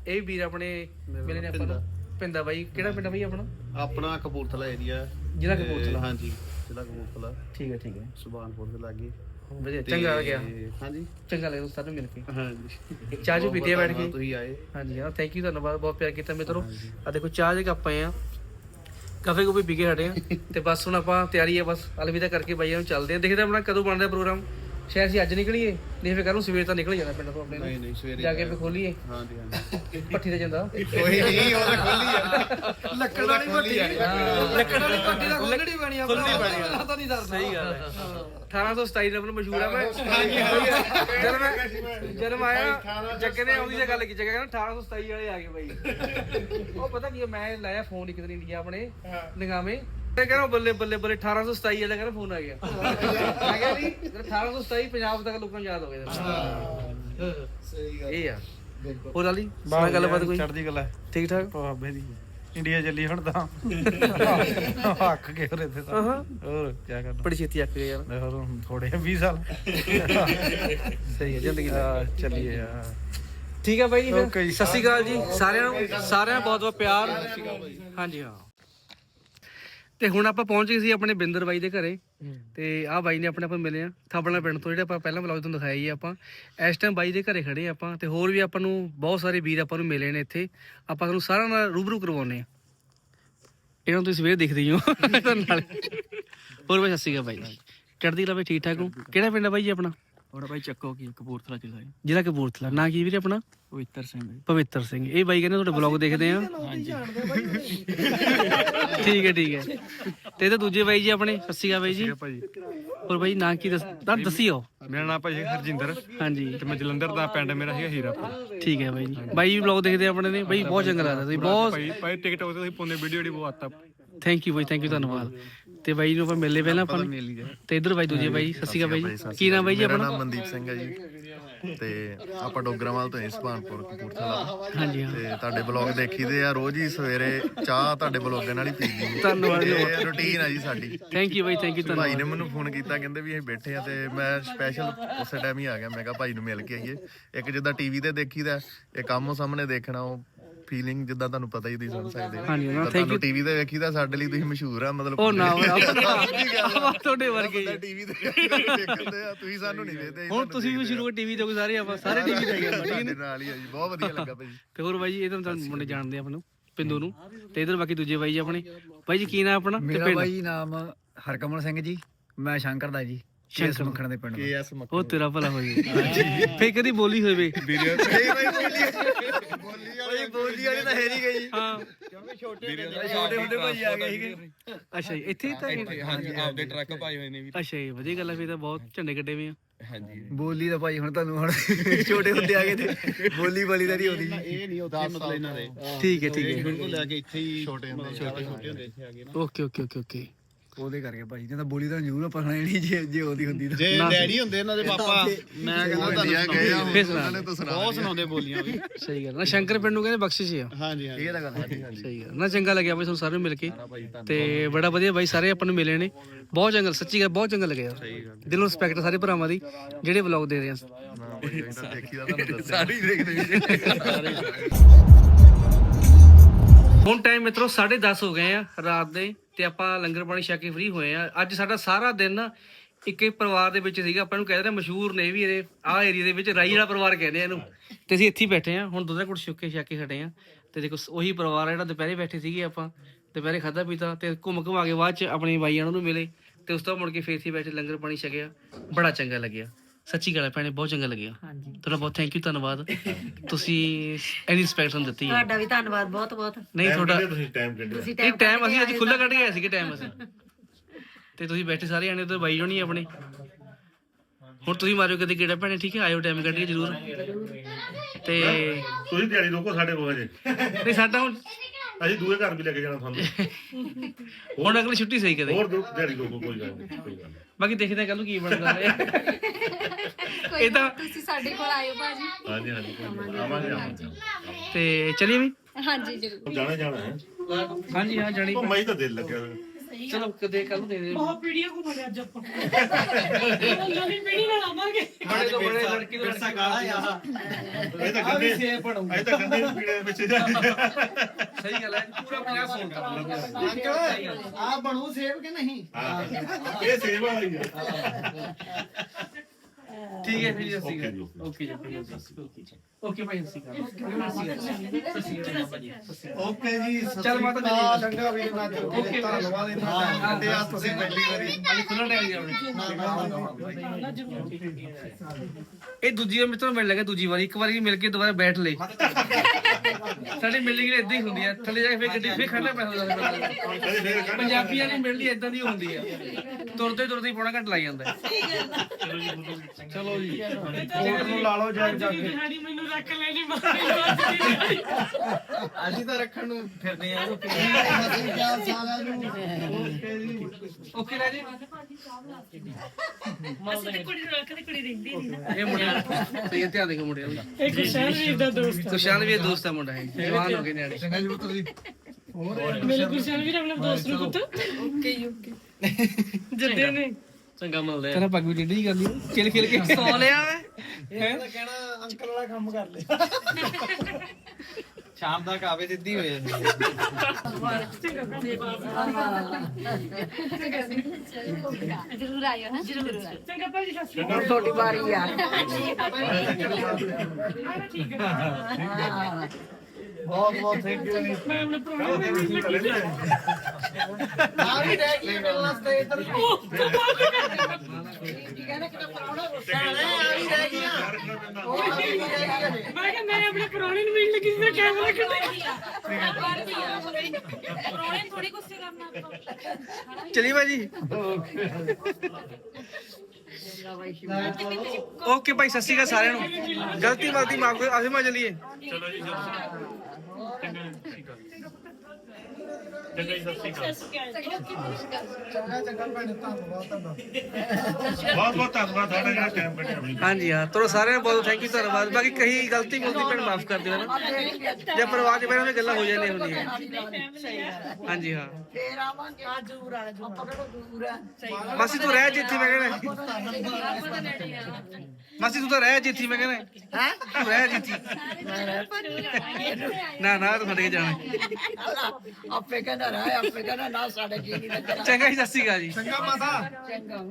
ਇਹ ਵੀ ਵੀਰ ਆਪਣੇ ਮਿਲੇ ਨੇ ਆਪਾਂ ਨੂੰ। ਪਿੰਦਾ ਬਾਈ। ਕਿਹੜਾ ਪਿੰਡ ਆ ਬਾਈ ਆਪਣਾ? ਆਪਣਾ ਕਪੂਰਥਲਾ ਏਰੀਆ ਜ਼ਿਲ੍ਹਾ ਕਪੂਰਥਲਾ। ਹਾਂਜੀ ਜ਼ਿਲ੍ਹਾ ਕਪੂਰਥਲਾ। ਠੀਕ ਹੈ ਠੀਕ ਹੈ ਸੁਬਾਨਪੁਰ ਦੇ ਲਾਗੇ। ਵਧੀਆ ਚੰਗਾ ਲੱਗਿਆ ਹਾਂਜੀ। ਚੰਗਾ ਲੱਗਿਆ ਤੁਹਾਨੂੰ ਮਿਲ ਕੇ। ਹਾਂਜੀ। ਇੱਕ ਚਾਹ ਜੋ ਪੀਤੀ ਆ ਬੈਠ ਕੇ? ਤੁਸੀਂ ਆਏ। ਹਾਂਜੀ ਹਾਂ ਥੈਂਕ ਯੂ ਧੰਨਵਾਦ ਬਹੁਤ ਪਿਆਰ ਕੀਤਾ ਮਿੱਤਰੋ। ਆ ਦੇਖੋ ਚਾਹ ਦੇ ਕੱਪ ਆਏ ਆ। ਕਾਫੇ ਕੋ ਵੀ ਪੀ ਕੇ ਹਟੇ ਆ। ਤੇ ਬਸ ਹੁਣ ਆਪਾਂ ਤਿਆਰੀ ਆ ਬਸ ਅਲਵਿਦਾ ਕਰਕੇ ਬਾਈਆਂ ਨੂੰ ਚੱਲਦੇ ਆ। ਦੇਖਦੇ ਆ ਆਪਣਾ ਕਦੋਂ ਬਣਦਾ ਪ੍ਰੋਗਰਾਮ। ਸ਼ਾਇਦ ਅਸੀਂ ਅੱਜ ਨਿਕਲੀਏ। ਨਹੀਂ ਫਿਰ ਕੱਲ ਨੂੰ ਸਵੇਰ ਤਾਂ ਨਿਕਲ ਜਾਣਾ ਪਿੰਡ ਤੋਂ ਆਪਣੇ ਨਹੀਂ ਨੂੰ। ਨਹੀਂ ਸਵੇਰੇ ਜਾ ਕੇ ਫਿਰ ਖੋਲੀਏ। ਹਾਂਜੀ ਹਾਂਜੀ। ਪੱਠੀ ਤੇ ਜਾਂਦਾ। ਕੋਈ ਨਹੀਂ ਉਹ ਤਾਂ ਖੋਲੀ ਆ। ਲੱਕੜ ਵਾਲੀ ਭੱਟੀ ਲੱਕੜ ਵਾਲੀ ਭੱਟੀ ਦਾ ਖੋਲਣੀ ਪੈਣੀ ਆ ਖੁੱਲ੍ਹਣੀ ਪੈਣੀ ਆ। ਤਾਂ ਨਹੀਂ ਦੱਸਦਾ ਸਹੀ ਗੱਲ ਹੈ। 1827 ਨੰਬਰ ਮਸ਼ਹੂਰ ਆ ਮੈਂ। ਜਦ ਮੈਂ ਜਦ ਮੈਂ ਆਇਆ ਜੱਗੇ ਨੇ ਆਉਂਦੀ ਤੇ ਗੱਲ ਕੀ ਜੱਗੇ ਕਹਿੰਦਾ 1827 ਵਾਲੇ ਆ ਗਏ ਬਾਈ। ਉਹ ਪਤਾ ਕੀ ਆ, ਮੈਂ ਲਾਇਆ ਫੋਨ ਇੱਕ ਦਿਨ ਇੰਡੀਆ ਆਪਣੇ ਨਿਗਾਵੇਂ ਤੇ ਕਹਿੰਦਾ ਬੱਲੇ ਬੱਲੇ ਬੱਲੇ 1827 ਵਾਲਾ ਕਹਿੰਦਾ ਫੋਨ ਆ ਗਿਆ। ਮੈਂ ਕਿਹਾ ਨਹੀਂ 1827 ਪੰਜਾਬ ਤੱਕ ਲੋਕਾਂ ਨੂੰ ਯਾਦ ਹੋ ਗਿਆ ਸਹੀ ਗੱਲ। ਇਹ ਆ। ਹੋਰ ਵਾਲੀ ਬਾਹਰ ਗੱਲਬਾਤ ਕੋਈ? ਚੜ੍ਹਦੀ ਗੱਲ ਹੈ। ਠੀਕ ਠਾਕ? ਬਾਬੇ ਦੀ। ਇੰਡੀਆ ਚੱਲੀ ਹੁਣ ਤਾਂ। ਹੱਕ ਕੇ ਉਰੇ ਤੇ ਹੋਰ ਕੀ ਕਰਨਾ? ਬੜੀ ਛੇਤੀ ਅੱਕ ਗਏ ਯਾਰ। ਹੋਰ ਥੋੜੇ 20 ਸਾਲ। ਸਹੀ ਹੈ ਜ਼ਿੰਦਗੀ ਦਾ। ਚੱਲੀਏ ਆ ਠੀਕ ਹੈ ਬਾਈ ਜੀ ਫਿਰ ਜੀ। ਸਤਿ ਸ਼੍ਰੀ ਅਕਾਲ ਜੀ ਸਾਰਿਆਂ ਨੂੰ। ਸਾਰਿਆਂ ਨੂੰ ਬਹੁਤ ਬਹੁਤ ਪਿਆਰ। ਹਾਂਜੀ ਹਾਂ। ਤੇ ਹੁਣ ਆਪਾਂ ਪਹੁੰਚ ਗਏ ਸੀ ਆਪਣੇ ਬਿੰਦਰ ਬਾਈ ਦੇ ਘਰੇ। ਤੇ ਆਹ ਬਾਈ ਨੇ ਆਪਣੇ ਆਪਾਂ ਮਿਲੇ ਆ। ਥਾਪੜਾ ਪਿੰਡ ਤੋਂ ਜਿਹੜੇ ਆਪਾਂ ਪਹਿਲਾਂ ਬਲੌਗ ਤੁਹਾਨੂੰ ਦਿਖਾਇਆ ਹੀ ਆ ਆਪਾਂ। ਇਸ ਟਾਈਮ ਬਾਈ ਦੇ ਘਰੇ ਖੜੇ ਆ ਆਪਾਂ ਤੇ ਹੋਰ ਵੀ ਆਪਾਂ ਨੂੰ ਬਹੁਤ ਸਾਰੇ ਵੀਰ ਆਪਾਂ ਨੂੰ ਮਿਲੇ ਨੇ ਇੱਥੇ। ਆਪਾਂ ਤੁਹਾਨੂੰ ਸਾਰਿਆਂ ਨਾਲ ਰੂਬਰੂ ਕਰਵਾਉਨੇ ਆ। ਇਹਨਾਂ ਨੂੰ ਤੁਸੀਂ ਸਵੇਰ ਦਿਖਦੇ ਹੀ ਹੋ। ਤੁਹਾਨੂੰ ਨਾਲ ਹੋਰ ਬਾਈ ਸਤਿ ਸ਼੍ਰੀ ਅਕਾਲ ਬਾਈ ਚੜ੍ਹਦੀ ਕਲਾ ਬਾਈ ਠੀਕ ਠਾਕ ਹੋ? ਕਿਹੜਾ ਪਿੰਡ ਆ ਬਾਈ ਜੀ ਆਪਣਾ? ਹੋਰ ਬਾਈ ਚੱਕੋ ਕੀ ਕਪੂਰਥਲਾ ਜ਼ਿਲ੍ਹਾ ਹੈ ਜ਼ਿਲ੍ਹਾ ਕਪੂਰਥਲਾ ਨਾਂ ਕੀ ਵੀਰੇ ਆਪਣਾ? ਪਵਿੱਤਰ ਸਿੰਘ ਪਵਿੱਤਰ ਸਿੰਘ ਇਹ ਬਾਈ ਕਹਿੰਦੇ ਤੁਹਾਡੇ ਬਲੌਗ ਦੇਖਦੇ ਆ। ਹਾਂਜੀ। ਠੀਕ ਹੈ ਠੀਕ ਹੈ। ਤੇ ਇਹਦੇ ਦੂਜੇ ਬਾਈ ਜੀ ਆਪਣੇ ਸਤਿ ਸ਼੍ਰੀ ਅਕਾਲ ਬਾਈ ਜੀ। ਭਾਜੀ। ਹੋਰ ਬਾਈ ਨਾਂ ਕੀ ਦੱਸ ਤਾਂ ਦੱਸਿਓ ਮੇਰਾ ਨਾਮ ਭਾਜੀ ਹਰਜਿੰਦਰ। ਹਾਂਜੀ। ਤੇ ਮੈਂ ਜਲੰਧਰ ਦਾ ਪਿੰਡ ਮੇਰਾ ਹੈਗਾ ਹੀਰਾਪੁਰ ਠੀਕ ਹੈ ਬਾਈ ਜੀ। ਬਾਈ ਵੀ ਵਲੌਗ ਦੇਖਦੇ ਆ ਆਪਣੇ ਨੇ ਬਾਈ ਬਹੁਤ ਚੰਗਾ ਲੱਗਦਾ। ਤੁਸੀਂ ਬਹੁਤ ਭਾਈ ਭਾਈ ਟਿਕਟੋਕ ਤੇ ਤੁਸੀਂ ਪਾਉਂਦੇ ਵੀਡੀਓ ਜਿਹੜੀ ਬਹੁਤ ਆਤਾ ਥੈਂਕ ਯੂ ਬਾਈ ਥੈਂਕ ਯੂ ਧੰਨਵਾਦ। ਤੇ ਬਾਈ ਨੂੰ ਆਪਾਂ ਮਿਲਲੇ ਪਹਿਲਾਂ ਆਪਾਂ ਨੂੰ। ਤੇ ਇਧਰ ਬਾਈ ਦੂਜੇ ਬਾਈ ਸਤਿ ਸ਼੍ਰੀ ਅਕਾਲ ਬਾਈ। ਜੀ ਕੀ ਨਾਮ ਬਾਈ ਜੀ ਮੇਰਾ ਆਪਣਾ ਨਾਮ ਮਨਦੀਪ ਸਿੰਘ ਹੈ ਜੀ। ਤੇ ਆਪਾਂ ਡੋਗਰਾਵਾਲ ਤੋਂ ਹਾਂ ਸੁਭਾਨਪੁਰ ਕਪੂਰਥਲਾ ਹਾਂਜੀ ਹਾਂ। ਤੇ ਤੁਹਾਡੇ ਬਲੌਗ ਦੇਖੀਦੇ ਆ ਰੋਜ਼ ਹੀ ਸਵੇਰੇ ਚਾਹ ਤੁਹਾਡੇ ਬਲੌਗਾਂ ਨਾਲ ਹੀ ਪੀਦੀ ਹੈ। ਧੰਨਵਾਦ ਜੀ। ਇਹ ਰੁਟੀਨ ਆ ਜੀ ਸਾਡੀ। ਥੈਂਕ ਯੂ ਬਾਈ ਥੈਂਕ ਯੂ ਭਾਈ ਧੰਨਵਾਦ। ਨੇ ਮੈਨੂੰ ਫੋਨ ਕੀਤਾ ਕਹਿੰਦੇ ਵੀ ਅਸੀਂ ਬੈਠੇ ਆ ਤੇ ਮੈਂ ਸਪੈਸ਼ਲ ਉਸੇ ਟਾਈਮ ਹੀ ਆ ਗਿਆ। ਮੈਂ ਕਿਹਾ ਭਾਈ ਨੂੰ ਮਿਲ ਕੇ ਆਈਏ। ਇੱਕ ਜਿੱਦਾਂ ਟੀਵੀ ਤੇ ਦੇਖੀਦਾ ਇਹ ਕੰਮ ਸਾਹਮਣੇ ਦੇਖਣਾ ਉਹ ਫੀਲਿੰਗ ਜਿੱਦਾਂ ਤੁਹਾਨੂੰ ਪਤਾ ਹੀ ਤੁਸੀਂ ਸੁਣ ਸਕਦੇ ਹੋ। ਹਾਂਜੀ, ਨਾ, ਤਾਂ thank ਤੁਹਾਨੂੰ you। ਟੀਵੀ ਤੇ ਵੇਖੀਦਾ ਸਾਡੇ ਲਈ ਤੁਸੀਂ ਮਸ਼ਹੂਰ ਆ ਮਤਲਬ ਉਹ ਨਾ ਆਪਾਂ ਤੁਹਾਡੇ ਵਰਗੇ ਹੀ। ਟੀਵੀ ਤੇ ਦੇਖਦੇ ਆ ਤੁਸੀਂ ਸਾਨੂੰ ਨਹੀਂ ਵੇਖਦੇ ਅਸੀਂ ਹੁਣ ਤੁਹਾਨੂੰ ਤੁਸੀਂ ਵੀ ਦੇਖਦੇ ਆ। ਸ਼ੁਰੂ ਟੀਵੀ ਤੇ ਸਾਰੇ ਆਪਾਂ ਸਾਰੇ ਟੀਵੀ ਤੇ ਗਏ ਤੁਹਾਡੇ ਨਾਲ ਹੀ ਆ ਜੀ ਬਹੁਤ ਵਧੀਆ ਲੱਗਾ ਭਾਈ। ਤੇ ਹੋਰ ਬਾਈ ਜੀ ਇਹ ਤਾਂ ਤੁਹਾਨੂੰ ਮੁੰਡੇ ਜਾਣਦੇ ਆ ਆਪਾਂ ਨੂੰ ਪਿੰਦੂ ਨੂੰ। ਤੇ ਇਧਰ ਬਾਕੀ ਦੂਜੇ ਬਾਈ ਜੀ ਆਪਣੇ। ਬਾਈ ਜੀ ਕੀ ਨਾਮ ਆਪਣਾ? ਤੇ ਮੇਰਾ ਪਿੰਡ? ਬਾਈ ਨਾਮ ਹਰਕਮਲ ਸਿੰਘ ਜੀ ਮੈਂ ਸ਼ੰਕਰ ਦਾ ਜੀ। ਸ਼ੰਕਰ। ਮੱਖਣ ਦੇ ਪਿੰਡ ਦਾ। ਕੇਐਸ ਉਹ ਤੇਰਾ ਭਲਾ ਹੋ ਜੀ। ਫੇਰ ਕਦੀ ਬੋਲੀ ਹੋਵੇ। ਨਹੀਂ ਭਾਈ ਬੋਲੀ ਬੋਲੀ ਵਾਲੀ ਤਾਂ ਹੈ ਨਹੀਂ ਗਈ। ਹਾਂ। ਛੋਟੇ ਹੁੰਦੇ ਭਾਈ ਆ ਗਏ ਸੀਗੇ। ਅੱਛਾ ਜੀ ਇੱਥੇ ਤਾਂ ਹਾਂਜੀ ਆਪਦੇ ਟਰੱਕ ਪਾਏ ਹੋਏ ਨੇ ਵੀ। ਅੱਛਾ ਜੀ ਵਧੀਆ ਗੱਲ ਹੈ ਫੇਰ ਤਾਂ ਬਹੁਤ ਝੰਡੇ ਕੱਢੇ ਵੀ ਆ। ਹਾਂਜੀ। ਬੋਲੀ ਦਾ ਭਾਈ ਹੁਣ ਤੁਹਾਨੂੰ ਹੁਣ ਛੋਟੇ ਹੁੰਦੇ ਆ ਗਏ ਤੇ ਬੋਲੀ ਵਾਲੀ ਦਾ ਨਹੀਂ ਆਉਂਦੀ। ਜੀ ਇਹ ਨਹੀਂ ਉੱਥੇ ਮਤਲਬ ਇਹਨਾਂ ਦੇ। ਠੀਕ ਹੈ ਠੀਕ ਹੈ। ਬਿਲਕੁਲ ਲੈ ਕੇ ਇੱਥੇ ਹੀ ਛੋਟੇ ਹੁੰਦੇ ਛੋਟੇ ਛੋਟੇ ਹੁੰਦੇ ਇੱਥੇ ਆ। ਗਏ ਨਾ ਓਕੇ ਓਕੇ ਓਕੇ ਓਕੇ। ਉਹਦੇ ਕਰਕੇ ਭਾਈ ਨਹੀਂ ਤਾਂ ਬੋਲੀ ਤਾਂ ਜ਼ਰੂਰ ਪਖਣਾ ਨਹੀਂ ਜੇ ਜੇ ਉਹਦੀ ਹੁੰਦੀ ਤਾਂ। ਜੇ ਡੈਡੀ ਹੁੰਦੇ ਇਹਨਾਂ ਦੇ ਪਾਪਾ ਮੈਂ ਕਹਿੰਦਾ ਤੁਹਾਨੂੰ ਗਏ ਆ। ਉਹਨਾਂ ਨੇ ਤਾਂ ਸੁਣਾ ਬਹੁਤ ਸੁਣਾਉਂਦੇ ਬੋਲੀਆਂ ਵੀ। ਸਹੀ ਗੱਲ ਨਾ ਸ਼ੰਕਰ ਪਿੰਡ ਨੂੰ ਕਹਿੰਦੇ ਬਖਸ਼ਿਸ਼ ਆ। ਹਾਂਜੀ ਹਾਂਜੀ। ਇਹ ਤਾਂ ਗੱਲ ਹੈ। ਸਹੀ ਗੱਲ ਨਾ ਚੰਗਾ ਲੱਗਿਆ ਬਈ ਤੁਹਾਨੂੰ ਸਾਰਿਆਂ ਨੂੰ ਮਿਲ ਕੇ। ਤੇ ਬੜਾ ਵਧੀਆ ਬਾਈ ਸਾਰੇ ਆਪਾਂ ਨੂੰ ਮਿਲੇ ਨੇ। ਬਹੁਤ ਚੰਗਾ ਸੱਚੀ ਗੱਲ ਬਹੁਤ ਚੰਗਾ ਲੱਗਿਆ। ਦਿਲੋਂ ਰਿਸਪੈਕਟ ਸਾਰੇ ਭਰਾਵਾਂ ਦੀ ਜਿਹੜੇ ਵਲੌਗ ਦੇ ਰਹੇ ਆ। ਨਾ ਭਾਈ ਅਸੀਂ ਤਾਂ ਦੇਖੀਦਾ ਤੁਹਾਨੂੰ ਦੱਸਿਆ। ਸਾਰੀ ਦੇਖਦੇ ਹੁਣ ਟਾਈਮ ਮਿੱਤਰੋ 10:30 ਹੋ ਗਏ ਆ ਰਾਤ ਦੇ ਤੇ ਆਪਾਂ ਲੰਗਰ ਪਾਣੀ ਛਕ ਕੇ ਫ੍ਰੀ ਹੋਏ ਆ। ਅੱਜ ਸਾਡਾ ਸਾਰਾ ਦਿਨ ਨਾ ਇੱਕ ਪਰਿਵਾਰ ਦੇ ਵਿੱਚ ਸੀਗਾ, ਆਪਾਂ ਨੂੰ ਕਹਿੰਦੇ ਨੇ ਮਸ਼ਹੂਰ ਨੇ ਵੀ ਇਹਦੇ, ਆਹ ਏਰੀਆ ਦੇ ਵਿੱਚ ਰਾਈ ਵਾਲਾ ਪਰਿਵਾਰ ਕਹਿੰਦੇ ਆ ਇਹਨੂੰ। ਤੇ ਅਸੀਂ ਇੱਥੇ ਹੀ ਬੈਠੇ ਆ, ਹੁਣ ਦੁੱਧਾ ਕੁੜ ਛੁੱਕੇ ਛਕ ਕੇ ਹਟੇ ਆ। ਤੇ ਦੇਖੋ ਉਹੀ ਪਰਿਵਾਰ ਆ ਜਿਹੜਾ ਦੁਪਹਿਰੇ ਬੈਠੇ ਸੀਗੇ ਆਪਾਂ, ਦੁਪਹਿਰੇ ਖਾਦਾ ਪੀਤਾ ਤੇ ਘੁੰਮ ਘੁਮਾ ਕੇ ਬਾਅਦ ਚ ਆਪਣੇ ਬਾਈਆਂ ਨੂੰ ਮਿਲੇ ਤੇ ਉਸ ਤੋਂ ਮੁੜ ਕੇ ਫੇਰ ਇੱਥੇ ਬੈਠੇ ਲੰਗਰ ਪਾਣੀ ਛਕਿਆ। ਬੜਾ ਚੰਗਾ ਲੱਗਿਆ। ਸੱਚੀ ਗੱਲ ਹੈ ਭੈਣੇ ਬਹੁਤ ਚੰਗਾ ਲੱਗਿਆ। ਤੁਹਾਡਾ ਬਹੁਤ ਥੈਂਕ ਯੂ ਧੰਨਵਾਦ। ਤੁਸੀਂ ਐਨੀ ਰਿਸਪੈਕਟ ਸਾਨੂੰ ਦਿੱਤੀ ਹੈ। ਤੁਹਾਡਾ ਵੀ ਧੰਨਵਾਦ ਬਹੁਤ ਬਹੁਤ। ਨਹੀਂ ਤੁਹਾਡਾ ਤੁਸੀਂ ਇਹ ਟਾਈਮ ਟਾਈਮ ਅਸੀਂ ਅੱਜ ਖੁੱਲਾ ਕੱਢ ਕੇ ਆਏ ਸੀਗੇ ਟਾਈਮ ਅਸੀਂ। ਤੇ ਤੁਸੀਂ ਬੈਠੇ ਸਾਰੇ ਆਣੇ ਤੇ ਬਾਈ ਹੋਣੀ ਆਪਣੇ। ਹੁਣ ਤੁਸੀਂ ਮਾਰਿਓ ਕਦੇ ਕਿਹੜਾ ਭੈਣੇ ਠੀਕ ਹੈ? ਆਇਓ ਟਾਈਮ ਕੱਢ ਕੇ ਜ਼ਰੂਰ। ਤੇ ਤੁਸੀਂ ਦਿਹਾੜੀ ਰੋਕੋ ਸਾਡੇ ਕੋਲ ਹਜੇ। ਨਹੀਂ ਸਾਡਾ ਹੁਣ ਅਸੀਂ ਦੂਏ ਘਰ ਵੀ ਲੈ ਕੇ ਜਾਣਾ ਤੁਹਾਨੂੰ। ਹੁਣ ਅਗਲੀ ਛੁੱਟੀ ਸਹੀ ਕਦੇ ਹੋਰ ਦਿਹਾੜੀ ਰੋਕੋ ਕੋਈ ਗੱਲ ਨਹੀਂ ਕੋਈ ਗੱਲ ਨਹੀਂ। ਬਾਕੀ ਦੇਖਦੇ ਕੱਲ ਨੂੰ ਕੀ ਬਣਦਾ ਹੈ। ਇਹ ਤਾਂ ਤੁਸੀਂ ਸਾਡੇ ਕੋਲ ਆਇਓ ਭਾਜੀ। ਹਾਂਜੀ ਹਾਂਜੀ ਕੋਈ। ਆਵਾਂਗੇ ਆਵਾਂਗੇ। ਤੇ ਚਲਿਏ ਵੀ? ਹਾਂਜੀ ਜ਼ਰੂਰ। ਜਾਣਾ ਜਾਣਾ ਹੈ। ਹਾਂਜੀ ਹਾਂ ਜਾਣੀ ਉਹ ਮੈਂ ਤਾਂ ਦਿਲ ਲੱਗਿਆ ਹੋਇਆ। ਚਲੋ ਕਦੇ ਕੱਲ ਨੂੰ ਦੇ ਦੇ ਬਹੁਤ ਪੀੜੀਆਂ ਘੁੰਮਣੇ ਅੱਜ ਆਪਾਂ। ਨਵੀਂ ਪੀੜੀ ਨਾਲ ਆਵਾਂਗੇ। ਬੜੇ ਤੋਂ ਬੜੇ ਲੜਕੀ ਤੋਂ ਲੜਕੀ ਇਹ ਤਾਂ ਗੰਦੇ ਇਹ ਤਾਂ ਗੰਦੇ ਪੀੜੇ ਵਿੱਚ ਜਾ ਸਹੀ ਗੱਲ ਹੈ ਪੂਰਾ 50 ਫੋਨ ਕਰ ਆ ਬਣੂ ਸੇਵ ਕਿ ਨਹੀਂ? ਇਹ ਸੇਵਾ ਵਾਲੀ ਹੈ। ਠੀਕ ਹੈ ਫਿਰ ਅਸੀਂ ਜੀ, ਓਕੇ ਜੀ ਓਕੇ। ਓਕੇ ਭਾਈ ਅਸੀਂ ਓਕੇ ਜੀ ਚੱਲ ਮਾਤਾ ਜੀ ਚੰਗਾ ਵੀ ਨਾ ਓਕੇ ਧੰਨਵਾਦ ਤੇ ਆ ਤੁਸੀਂ ਪਹਿਲੀ ਵਾਰੀ ਅੱਜ ਖੁੱਲ੍ਹਾ ਟਾਈਮ ਜੀ ਆਪਣੇ ਇਹ ਦੂਜੀ ਵਾਰ ਮਿੱਤਰੋਂ ਮਿਲ ਲੱਗਾ ਦੂਜੀ ਵਾਰੀ ਇੱਕ ਵਾਰੀ ਮਿਲ ਕੇ ਦੁਬਾਰਾ ਬੈਠ ਲਏ। ਸਾਡੇ ਮਿਲਣੀ ਇਦਾਂ ਹੀ ਹੁੰਦੀ ਆ ਥੱਲੇ ਜਾ ਕੇ ਫੇਰ ਗੱਡੀ ਫੇਰ ਖੜਨਾ ਪੈਂਦਾ ਪੰਜਾਬੀਆਂ ਦੀ ਮਿਲਣੀ ਇਦਾਂ ਦੀ ਹੁੰਦੀ ਆ। ਤੁਰਦੇ ਤੁਰਦੇ ਹੀ ਪੌਣਾ ਘੰਟਾ ਲੱਗ ਜਾਂਦਾ। ਹੈ। ਚਲੋ ਜੀ। ਨੂੰ ਲਾ ਲਓ ਜਾ ਜਾ ਕੇ। ਦਿਹਾੜੀ ਮੈਨੂੰ ਰੱਖ ਲੈਣੀ ਮਾਰੀ ਅਸੀਂ ਤਾਂ ਰੱਖਣ ਨੂੰ ਫਿਰਦੇ ਆ ਓਕੇ ਲੈ ਜੀ। ਅਸੀਂ ਤੇ ਕੁੜੀ ਨੂੰ ਰੱਖਦੇ ਕੁੜੀ ਰਹਿੰਦੀ ਨਹੀਂ ਨਾ। ਇਹ ਮੁੰਡਾ। ਸਹੀ ਹੈ, ਧਿਆਨ ਦੇਖੋ ਮੁੰਡੇ ਦਾ। ਇਹ ਗੁਸ਼ਾਨ ਵੀਰ ਦਾ ਦੋਸਤ ਸੁਸ਼ਾਂਤ ਵੀ ਇਹ ਦੋਸਤ ਦਾ ਮੁੰਡਾ ਹੈ ਜਵਾਨ ਹੋ ਗਏ ਨਿਆਣੇ। ਚੰਗਾ ਜੀ ਪੁੱਤਰ ਜੀ। ਮੇਰੇ ਗੁਸ਼ਾਨ ਵੀਰ ਆਪਣੇ ਦੋਸਤ ਨੂੰ ਪੁੱਤ। Okay okay. ਜੱਦੇ ਨੇ ਚੰਗਾ ਮਿਲਦੇ ਤੇਰਾ ਪੱਗ ਵੀ ਡੇਢੀ ਕਰ ਲਈ ਖੇਲ ਖੇਲ ਕੇ। ਸੌ ਲਿਆ ਵੇ। ਇਹ ਤਾਂ ਕਹਿਣਾ ਅੰਕਲ ਵਾਲਾ ਕੰਮ ਕਰ ਲਿਆ। ਸ਼ਾਮ ਤੱਕ ਆਵੇ ਸਿੱਧੀ ਹੋ ਜਾਂਦੀ ਜ਼ਰੂਰ ਆਇਓ ਹਾਂ ਜ਼ਰੂਰ ਆਇਓ। ਸ਼੍ਰੀ ਹੁਣ ਤੁਹਾਡੀ ਵਾਰੀ ਆ। ਹੈ। ਬਹੁਤ ਬਹੁਤ ਥੈਂਕ ਯੂ ਜੀ ਮੈਂ ਆਪਣੇ ਪ੍ਰੋਗਰਾਮ ਵਿੱਚ ਲੱਗੀ ਆ ਵੀ ਰਹਿ ਗਈ ਮਿਲਣ ਵਾਸਤੇ ਇੱਧਰ ਮੈਂ ਕਿਹਾ ਮੈਂ ਆਪਣੇ ਪ੍ਰਾਹੁਣੇ ਨੂੰ ਮਿਲਣ ਲੱਗੀ ਸੀ ਕੈਮਰਾ ਕਿੱਥੇ ਪ੍ਰੋਣੇ ਥੋੜੀ ਗੁੱਸੇ ਕਰਨਾ ਆਪਾਂ। ਚਲੀ ਭਾਜੀ। ਓਕੇ। ਓਕੇ ਭਾਈ, ਸਤਿ ਸ਼੍ਰੀ ਅਕਾਲ ਸਾਰਿਆਂ ਨੂੰ। ਗਲਤੀ ਮਲਤੀ ਮਾਫ ਕਰੋ ਅਸੀਂ ਮਾ ਚਲੀਏ। ਚਲੋ ਜੀ ਚਲੋ ਚੰਗਾ ਜੀ ਸਤਿ ਸ਼੍ਰੀ ਅਕਾਲ। ਬਹੁਤ ਬਹੁਤ ਧੰਨਵਾਦ ਤੁਹਾਡਾ ਜਿਹੜਾ ਟਾਈਮ ਕੱਢਿਆ ਬਈ ਹਾਂਜੀ ਹਾਂ ਤੁਹਾਡਾ ਸਾਰਿਆਂ ਦਾ ਬਹੁਤ ਥੈਂਕ ਯੂ ਧੰਨਵਾਦ। ਬਾਕੀ ਕਹੀ ਗਲਤੀ ਮਿਲਦੀ ਭੈਣ ਮਾਫ ਕਰ ਦਿਓ ਨਾ? ਜੇ ਪਰਿਵਾਰ ਚ ਬੈਠੇ ਗੱਲਾਂ ਹੋ ਜਾਂਦੀਆਂ ਹੁੰਦੀਆਂ। ਹਾਂਜੀ ਹਾਂ। ਫੇਰ ਆਵਾਂਗੇ। ਆ ਦੂਰ ਆ ਆਪਾਂ ਕਿਹੜਾ ਦੂਰ ਆ? ਮਾਸੀ ਤੂੰ ਰਹਿ ਜਿੱਥੇ ਮੈਂ ਕਹਿੰਦਾ ਮਾਸੀ ਤੂੰ ਤਾਂ ਰਹਿ ਜਿੱਥੇ ਮੈਂ ਕਹਿੰਦਾ ਹੈ? ਤੂੰ ਰਹਿ ਜਿੱਥੇ। ਨਾ ਨਾ ਤੂੰ ਸਾਡੇ ਕੇ ਜਾਣਾ। ਆਪੇ ਕਹਿੰਦਾ ਰਹਿ ਆਪੇ ਕਹਿੰਦਾ ਨਾ ਸਾਡੇ ਜੀ ਨਹੀਂ ਲੱਗਣਾ ਚੰਗਾ ਜੀ ਸਤਿ ਸ਼੍ਰੀ ਅਕਾਲ ਜੀ। ਚੰਗਾ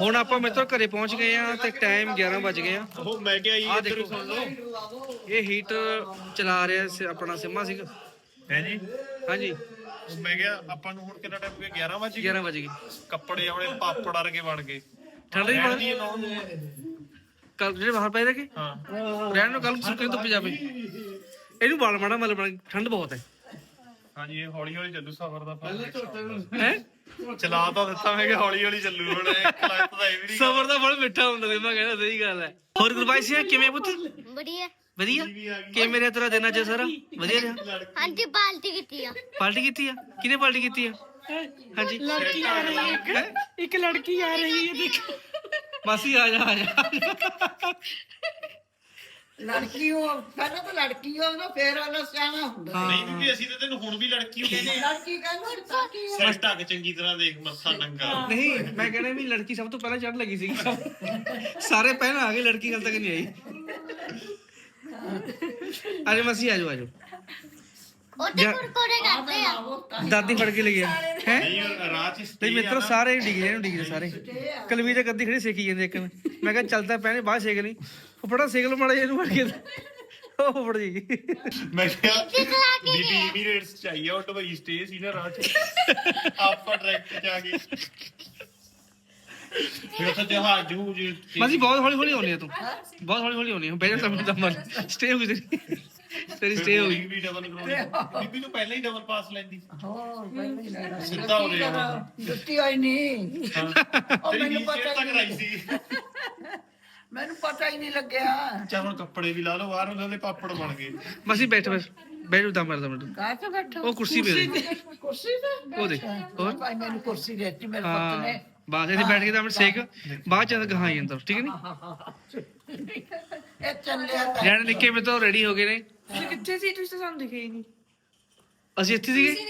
ਹੁਣ ਆਪਾਂ ਮਿੱਤਰੋ ਘਰੇ ਪਹੁੰਚ ਗਏ ਆ ਤੇ ਟਾਈਮ 11 ਵਜ ਗਏ ਆ। ਉਹ ਮੈਂ ਕਿਹਾ ਜੀ ਇੱਧਰ। ਸੁਣ ਲਓ। ਇਹ ਹੀਟਰ ਚਲਾ ਰਿਹਾ ਸੀ ਆਪਣਾ ਸਿਮਾ ਸਿੰਘ। ਹੈ ਜੀ? ਹਾਂਜੀ। ਉਹ ਮੈਂ ਕਿਹਾ ਆਪਾਂ ਨੂੰ ਹੁਣ ਕਿੰਨਾ ਟਾਈਮ ਹੋ ਗਿਆ? 11 ਵਜੇ 11 ਵਜ ਗਏ। ਕੱਪੜੇ ਆਪਣੇ ਪਾਪੜ ਵਰਗੇ ਬਣ ਗਏ। ਠੰਡ ਪਾ ਇਹ ਕੱਲ ਜਿਹੜੇ ਬਾਹਰ ਪਏ ਰਹੇ ਹਾਂ। ਰਹਿਣ ਨੂੰ ਕੱਲ ਸੁੱਕੇ ਧੁੱਪ ਜਾਵੇ ਇਹਨੂੰ ਬਾਲ ਮਾੜਾ ਮਤਲਬ ਬਣਾ ਠੰਡ ਬਹੁਤ ਹੈ। ਹਾਂਜੀ ਇਹ ਹੌਲੀ ਹੌਲੀ ਚੱਲੂ ਸਫ਼ਰ ਦਾ ਫਲ ਹੈ? ਚਲਾ ਤਾਂ ਦਿੱਤਾ ਮੈਂ ਕਿ ਹੌਲੀ ਹੌਲੀ ਚੱਲੂ ਹੁਣ ਇੱਕ ਲੱਖ ਦਾ ਇਹ ਵੀ ਨਹੀਂ ਸਬਰ ਦਾ ਬੜਾ ਮਿੱਠਾ ਹੁੰਦਾ ਸੀ ਮੈਂ ਕਹਿੰਦਾ ਸਹੀ ਗੱਲ ਹੈ। ਹੋਰ ਗੁਰਬਾਈ ਸਿੰਘ ਕਿਵੇਂ ਪੁੱਤ? ਵਧੀਆ। ਵਧੀਆ? ਕਿਵੇਂ ਰਿਹਾ ਤੇਰਾ ਦਿਨ ਅੱਜ ਸਾਰਾ? ਵਧੀਆ ਰਿਹਾ? ਹਾਂਜੀ ਬਾਲਟੀ ਕੀਤੀ ਆ। ਪਾਰਟੀ ਕੀਤੀ ਆ? ਕਿਹਨੇ ਪਾਰਟੀ ਕੀਤੀ ਆ? ਹਾਂਜੀ। ਲੜਕੀ ਆ ਰਹੀ ਹੈ ਇੱਕ। ਇੱਕ ਲੜਕੀ ਆ ਰਹੀ ਹੈ ਦੇਖੋ। ਮਾਸੀ ਆ ਜਾ ਆ ਜਾ। ਲੜਕੀ ਉਹ ਪਹਿਲਾਂ ਤਾਂ ਲੜਕੀ ਉਹ ਨਾ ਫੇਰ ਉਹ ਸਿਆਣਾ ਹੁੰਦਾ। ਨਹੀਂ ਬੀਬੀ ਅਸੀਂ ਤਾਂ ਤੈਨੂੰ ਹੁਣ ਵੀ ਲੜਕੀ ਹੋ ਕਹਿੰਦੇ ਲੜਕੀ ਕਹਿੰਦਾ ਤਾਂ ਕੀ ਆ? ਸਿਰ ਢੱਕ ਚੰਗੀ ਤਰ੍ਹਾਂ ਦੇਖ ਮੱਥਾ ਨੰਗਾ ਨਹੀਂ ਮੈਂ ਕਹਿੰਦਾ ਵੀ ਲੜਕੀ ਸਭ ਤੋਂ ਪਹਿਲਾਂ ਚੜ ਲੱਗੀ ਸੀ ਸਾਰੇ ਪਹਿਲਾਂ ਆ ਗਏ ਲੜਕੀ ਹਾਲ ਤੱਕ ਨਹੀਂ ਆਈ। ਅਰੇ ਮਸੀ ਆ ਜਾਓ ਆ ਜਾਓ ਉਹ ਤੇ ਕੁਰਕੁਰੇ ਕਰਦੇ ਆ। ਦਾਦੀ ਫੜ ਕੇ ਲੈ ਗਿਆ। ਹੈ? ਨਹੀਂ ਉਹ ਰਾਹ ਚ ਤੇ ਮਿੱਤਰੋ ਆ ਨਾ। ਸਾਰੇ ਡਿੱਗ ਨੇ ਡਿੱਗ ਸਾਰੇ। ਕਲਵੀ ਦੇ ਕੱਦੀ ਖੜੀ ਸੇਕੀ ਜਾਂਦੇ ਇੱਕ ਮੈਂ ਕਿਹਾ ਚੱਲਦਾ ਪੈਣੇ ਬਾਹਰ ਸੇਕ ਲਈ। ਫੁੱਫੜਾ ਸੇਕ ਲੋ ਮਾੜਾ ਜਿਹਾ ਇਹਨੂੰ ਫੜ ਕੇ ਉਹ ਫੁੱਫੜ ਜੀ। ਮੈਂ ਕਿਹਾ ਕੇ ਬੀਬੀ ਇਮੀਰੇਟਸ ਚਾਹੀਏ ਉਹ ਦੁਬਈ ਸਟੇ ਸੀ ਨਾ ਰਾਹ ਚ। ਆਪਾਂ ਡਾਇਰੈਕਟ ਆ ਗਏ। ਫਿਰ ਉੱਥੇ ਜਹਾਜ਼ ਜਹੂਜ ਮਾਸੀ ਬਹੁਤ ਹੌਲੀ ਹੌਲੀ ਹੋਣੀ ਹੈ ਤੂੰ। ਬਹੁਤ ਹੌਲੀ ਹੌਲੀ ਹੋਣੀ ਹੈ ਬੈਠ ਜਾ ਤਾਂ ਮਰ ਸਟੇ ਹੋ ਗਈ ਤੇਰੀ। ਤੇਰੀ ਸਟੇ ਹੋ ਗਈ। ਵੀ ਡਬਲ ਕਰਾਉਣੀ ਬੀਬੀ ਨੂੰ ਪਹਿਲਾਂ ਹੀ ਡਬਲ ਪਾਸ ਲੈਂਦੀ। ਹੋਰ ਪਹਿਲਾਂ ਹੀ ਲੈਣਾ। ਸੀ। ਸਿੱਧਾ ਹੋ ਰਿਹਾ। ਜੁੱਤੀ ਹੋਈ ਨਹੀਂ। ਉਹ ਮੈਨੂੰ ਪਤਾ ਨਹੀਂ। ਸੀ। ਮੈਨੂੰ ਪਤਾ ਹੀ ਨਹੀਂ ਲੱਗਿਆ। ਚਾ ਹੁਣ ਕੱਪੜੇ ਵੀ ਲਾ ਲਓ ਬਾਹਰ ਉਹਨਾਂ ਦੇ ਪਾਪੜ ਬਣ ਗਏ। ਮਾਸੀ ਬੈਠ ਬੈਠ ਬੈਠ ਉਦਾਂ ਮਰਦਾ ਮਿੰਟ ਕਾਹ ਤੇ ਬੈਠਾ? ਉਹ ਕੁਰਸੀ ਪੇ ਦੇ ਕੁਰਸੀ ਤੇ? ਉਹ ਦੇ ਹੋਰ? ਭਾਈ ਮੈਨੂੰ ਕੁਰਸੀ ਦਿੱਤੀ ਮੇਰੇ ਪੁੱਤ ਹਾਂ ਨੇ। ਬਾਸ ਇੱਥੇ ਬੈਠ ਕੇ ਤਾਂ ਮੈਂ ਸੇਕ ਬਾਅਦ ਚ ਗਾਹਾਂ ਹੀ ਅੰਦਰ ਠੀਕ ਹੈ ਨਹੀਂ ਇਹ ਚੱਲਿਆ ਤਾਂ। ਜਿਹੜੇ ਨਿੱਕੇ ਮੇ ਤੋਂ ਰੈਡੀ ਹੋ ਗਏ ਨੇ। ਤੁਸੀਂ ਕਿੱਥੇ ਸੀ? ਤੁਸੀਂ ਤਾਂ ਸਾਨੂੰ ਦਿਖੇ ਹੀ ਨਹੀਂ। ਅਸੀਂ ਇੱਥੇ ਸੀਗੇ? ਅਸੀਂ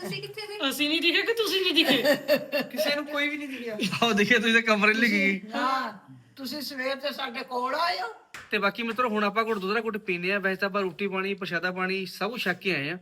ਤੁਸੀਂ ਕਿੱਥੇ ਸੀ ਅਸੀਂ ਨਹੀਂ ਦਿਖੇ ਕਿ ਤੁਸੀਂ ਨਹੀਂ ਦਿਖੇ? ਕਿਸੇ ਨੂੰ ਕੋਈ ਵੀ ਨਹੀਂ ਦਿਖਿਆ। ਆਓ ਦੇਖਿਆ ਤੁਸੀਂ ਤਾਂ ਕਮਰੇ ਲੈ ਗਏ ਹਾਂ। ਤੁਸੀਂ ਸਵੇਰ ਤੇ ਸਾਡੇ ਕੋਲ ਆਏ ਹੋ? ਤੇ ਬਾਕੀ ਮਿੱਤਰੋ ਹੁਣ ਆਪਾਂ ਘੁੱਟ ਦੁੱਧ ਦਾ ਘੁੱਟ ਪੀਨੇ ਆ ਵੈਸੇ ਤਾਂ ਆਪਾਂ ਰੋਟੀ ਪਾਣੀ ਪ੍ਰਸ਼ਾਦਾ ਪਾਣੀ ਸਭ ਕੁਛ ਛੱਕ ਕੇ ਆਏ ਆ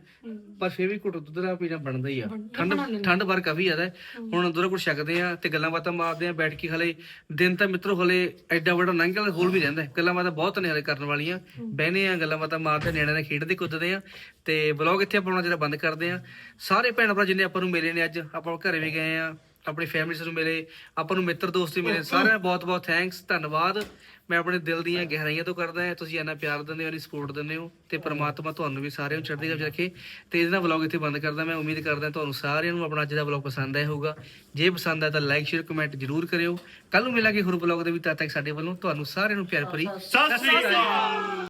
ਪਰ ਫੇਰ ਵੀ ਘੁੱਟ ਦੁੱਧ ਦਾ ਪੀਣਾ ਬਣਦਾ ਹੀ ਆ। ਠੰਡ ਠੰਡ ਬਾਰ ਕਾਫੀ ਜ਼ਿਆਦਾ ਹੈ। ਹੁਣ ਦੁੱਧ ਦਾ ਘੁੱਟ ਛਕਦੇ ਆ ਤੇ ਗੱਲਾਂ ਬਾਤਾਂ ਮਾਰਦੇ ਆ ਬੈਠ ਕੇ ਹਲੇ ਦਿਨ ਤਾਂ ਮਿੱਤਰੋ ਹਲੇ ਐਡਾ ਵੱਡਾ ਲੰਘ ਗਿਆ ਹੋਰ ਵੀ ਰਹਿੰਦਾ ਹੈ। ਗੱਲਾਂ ਬਾਤਾਂ ਬਹੁਤ ਨੇ ਹਲੇ ਕਰਨ ਵਾਲੀਆਂ। ਬਹਿਨੇ ਆ ਗੱਲਾਂ ਬਾਤਾਂ ਮਾਰਦੇ ਨਿਆਣਿਆਂ ਨਾਲ ਖੇਡਦੇ ਕੁੱਦਦੇ ਆ ਤੇ ਵਲੌਗ ਇੱਥੇ ਆਪਾਂ ਜਿਹੜਾ ਬੰਦ ਕਰਦੇ ਆ ਸਾਰੇ ਭੈਣ ਭਰਾ ਜਿੰਨੇ ਆਪਾਂ ਨੂੰ ਮਿਲੇ ਨੇ ਅੱਜ ਆਪਾਂ ਘਰੇ ਵੀ ਗਏ ਆ ਆਪਣੀ ਫੈਮਿਲੀ ਨੂੰ ਮਿਲੇ ਆਪਾਂ ਨੂੰ ਮਿੱਤਰ ਦੋਸਤ ਵੀ ਮਿਲੇ ਸਾਰਿਆਂ ਬਹੁਤ ਬਹੁਤ ਥੈਂਕਸ ਧੰਨਵਾਦ। ਮੈਂ ਆਪਣੇ ਦਿਲ ਦੀਆਂ ਗਹਿਰਾਈਆਂ ਤੋਂ ਕਰਦਾ ਹਾਂ ਤੁਸੀਂ ਇੰਨਾ ਪਿਆਰ ਦਿੰਦੇ ਹੋ ਇੰਨੀ ਸਪੋਰਟ ਦਿੰਦੇ ਹੋ ਤੇ ਪ੍ਰਮਾਤਮਾ ਤੁਹਾਨੂੰ ਵੀ ਸਾਰਿਆਂ ਨੂੰ ਚੜ੍ਹਦੀ ਕਲਾ ਵਿੱਚ ਰੱਖੇ। ਤੇ ਇਹਦੇ ਨਾਲ ਵਲੌਗ ਇੱਥੇ ਬੰਦ ਕਰਦਾ ਮੈਂ ਉਮੀਦ ਕਰਦਾ ਤੁਹਾਨੂੰ ਸਾਰਿਆਂ ਨੂੰ ਆਪਣਾ ਅੱਜ ਦਾ ਵਲੌਗ ਪਸੰਦ ਆਇਆ ਹੋਊਗਾ। ਜੇ ਪਸੰਦ ਆਇਆ ਤਾਂ ਲਾਈਕ ਸ਼ੇਅਰ ਕਮੈਂਟ ਜ਼ਰੂਰ ਕਰਿਓ। ਕੱਲ ਨੂੰ ਮਿਲਾਂਗੇ ਹੋਰ ਵਲੌਗ ਦੇ ਵੀ ਤਦ ਤੱਕ ਸਾਡੇ ਵੱਲੋਂ ਤੁਹਾਨੂੰ ਸਾਰਿਆਂ ਨੂੰ ਪਿਆਰ ਭਰੀ ਸਤਿ ਸ੍ਰੀ ਅਕਾਲ।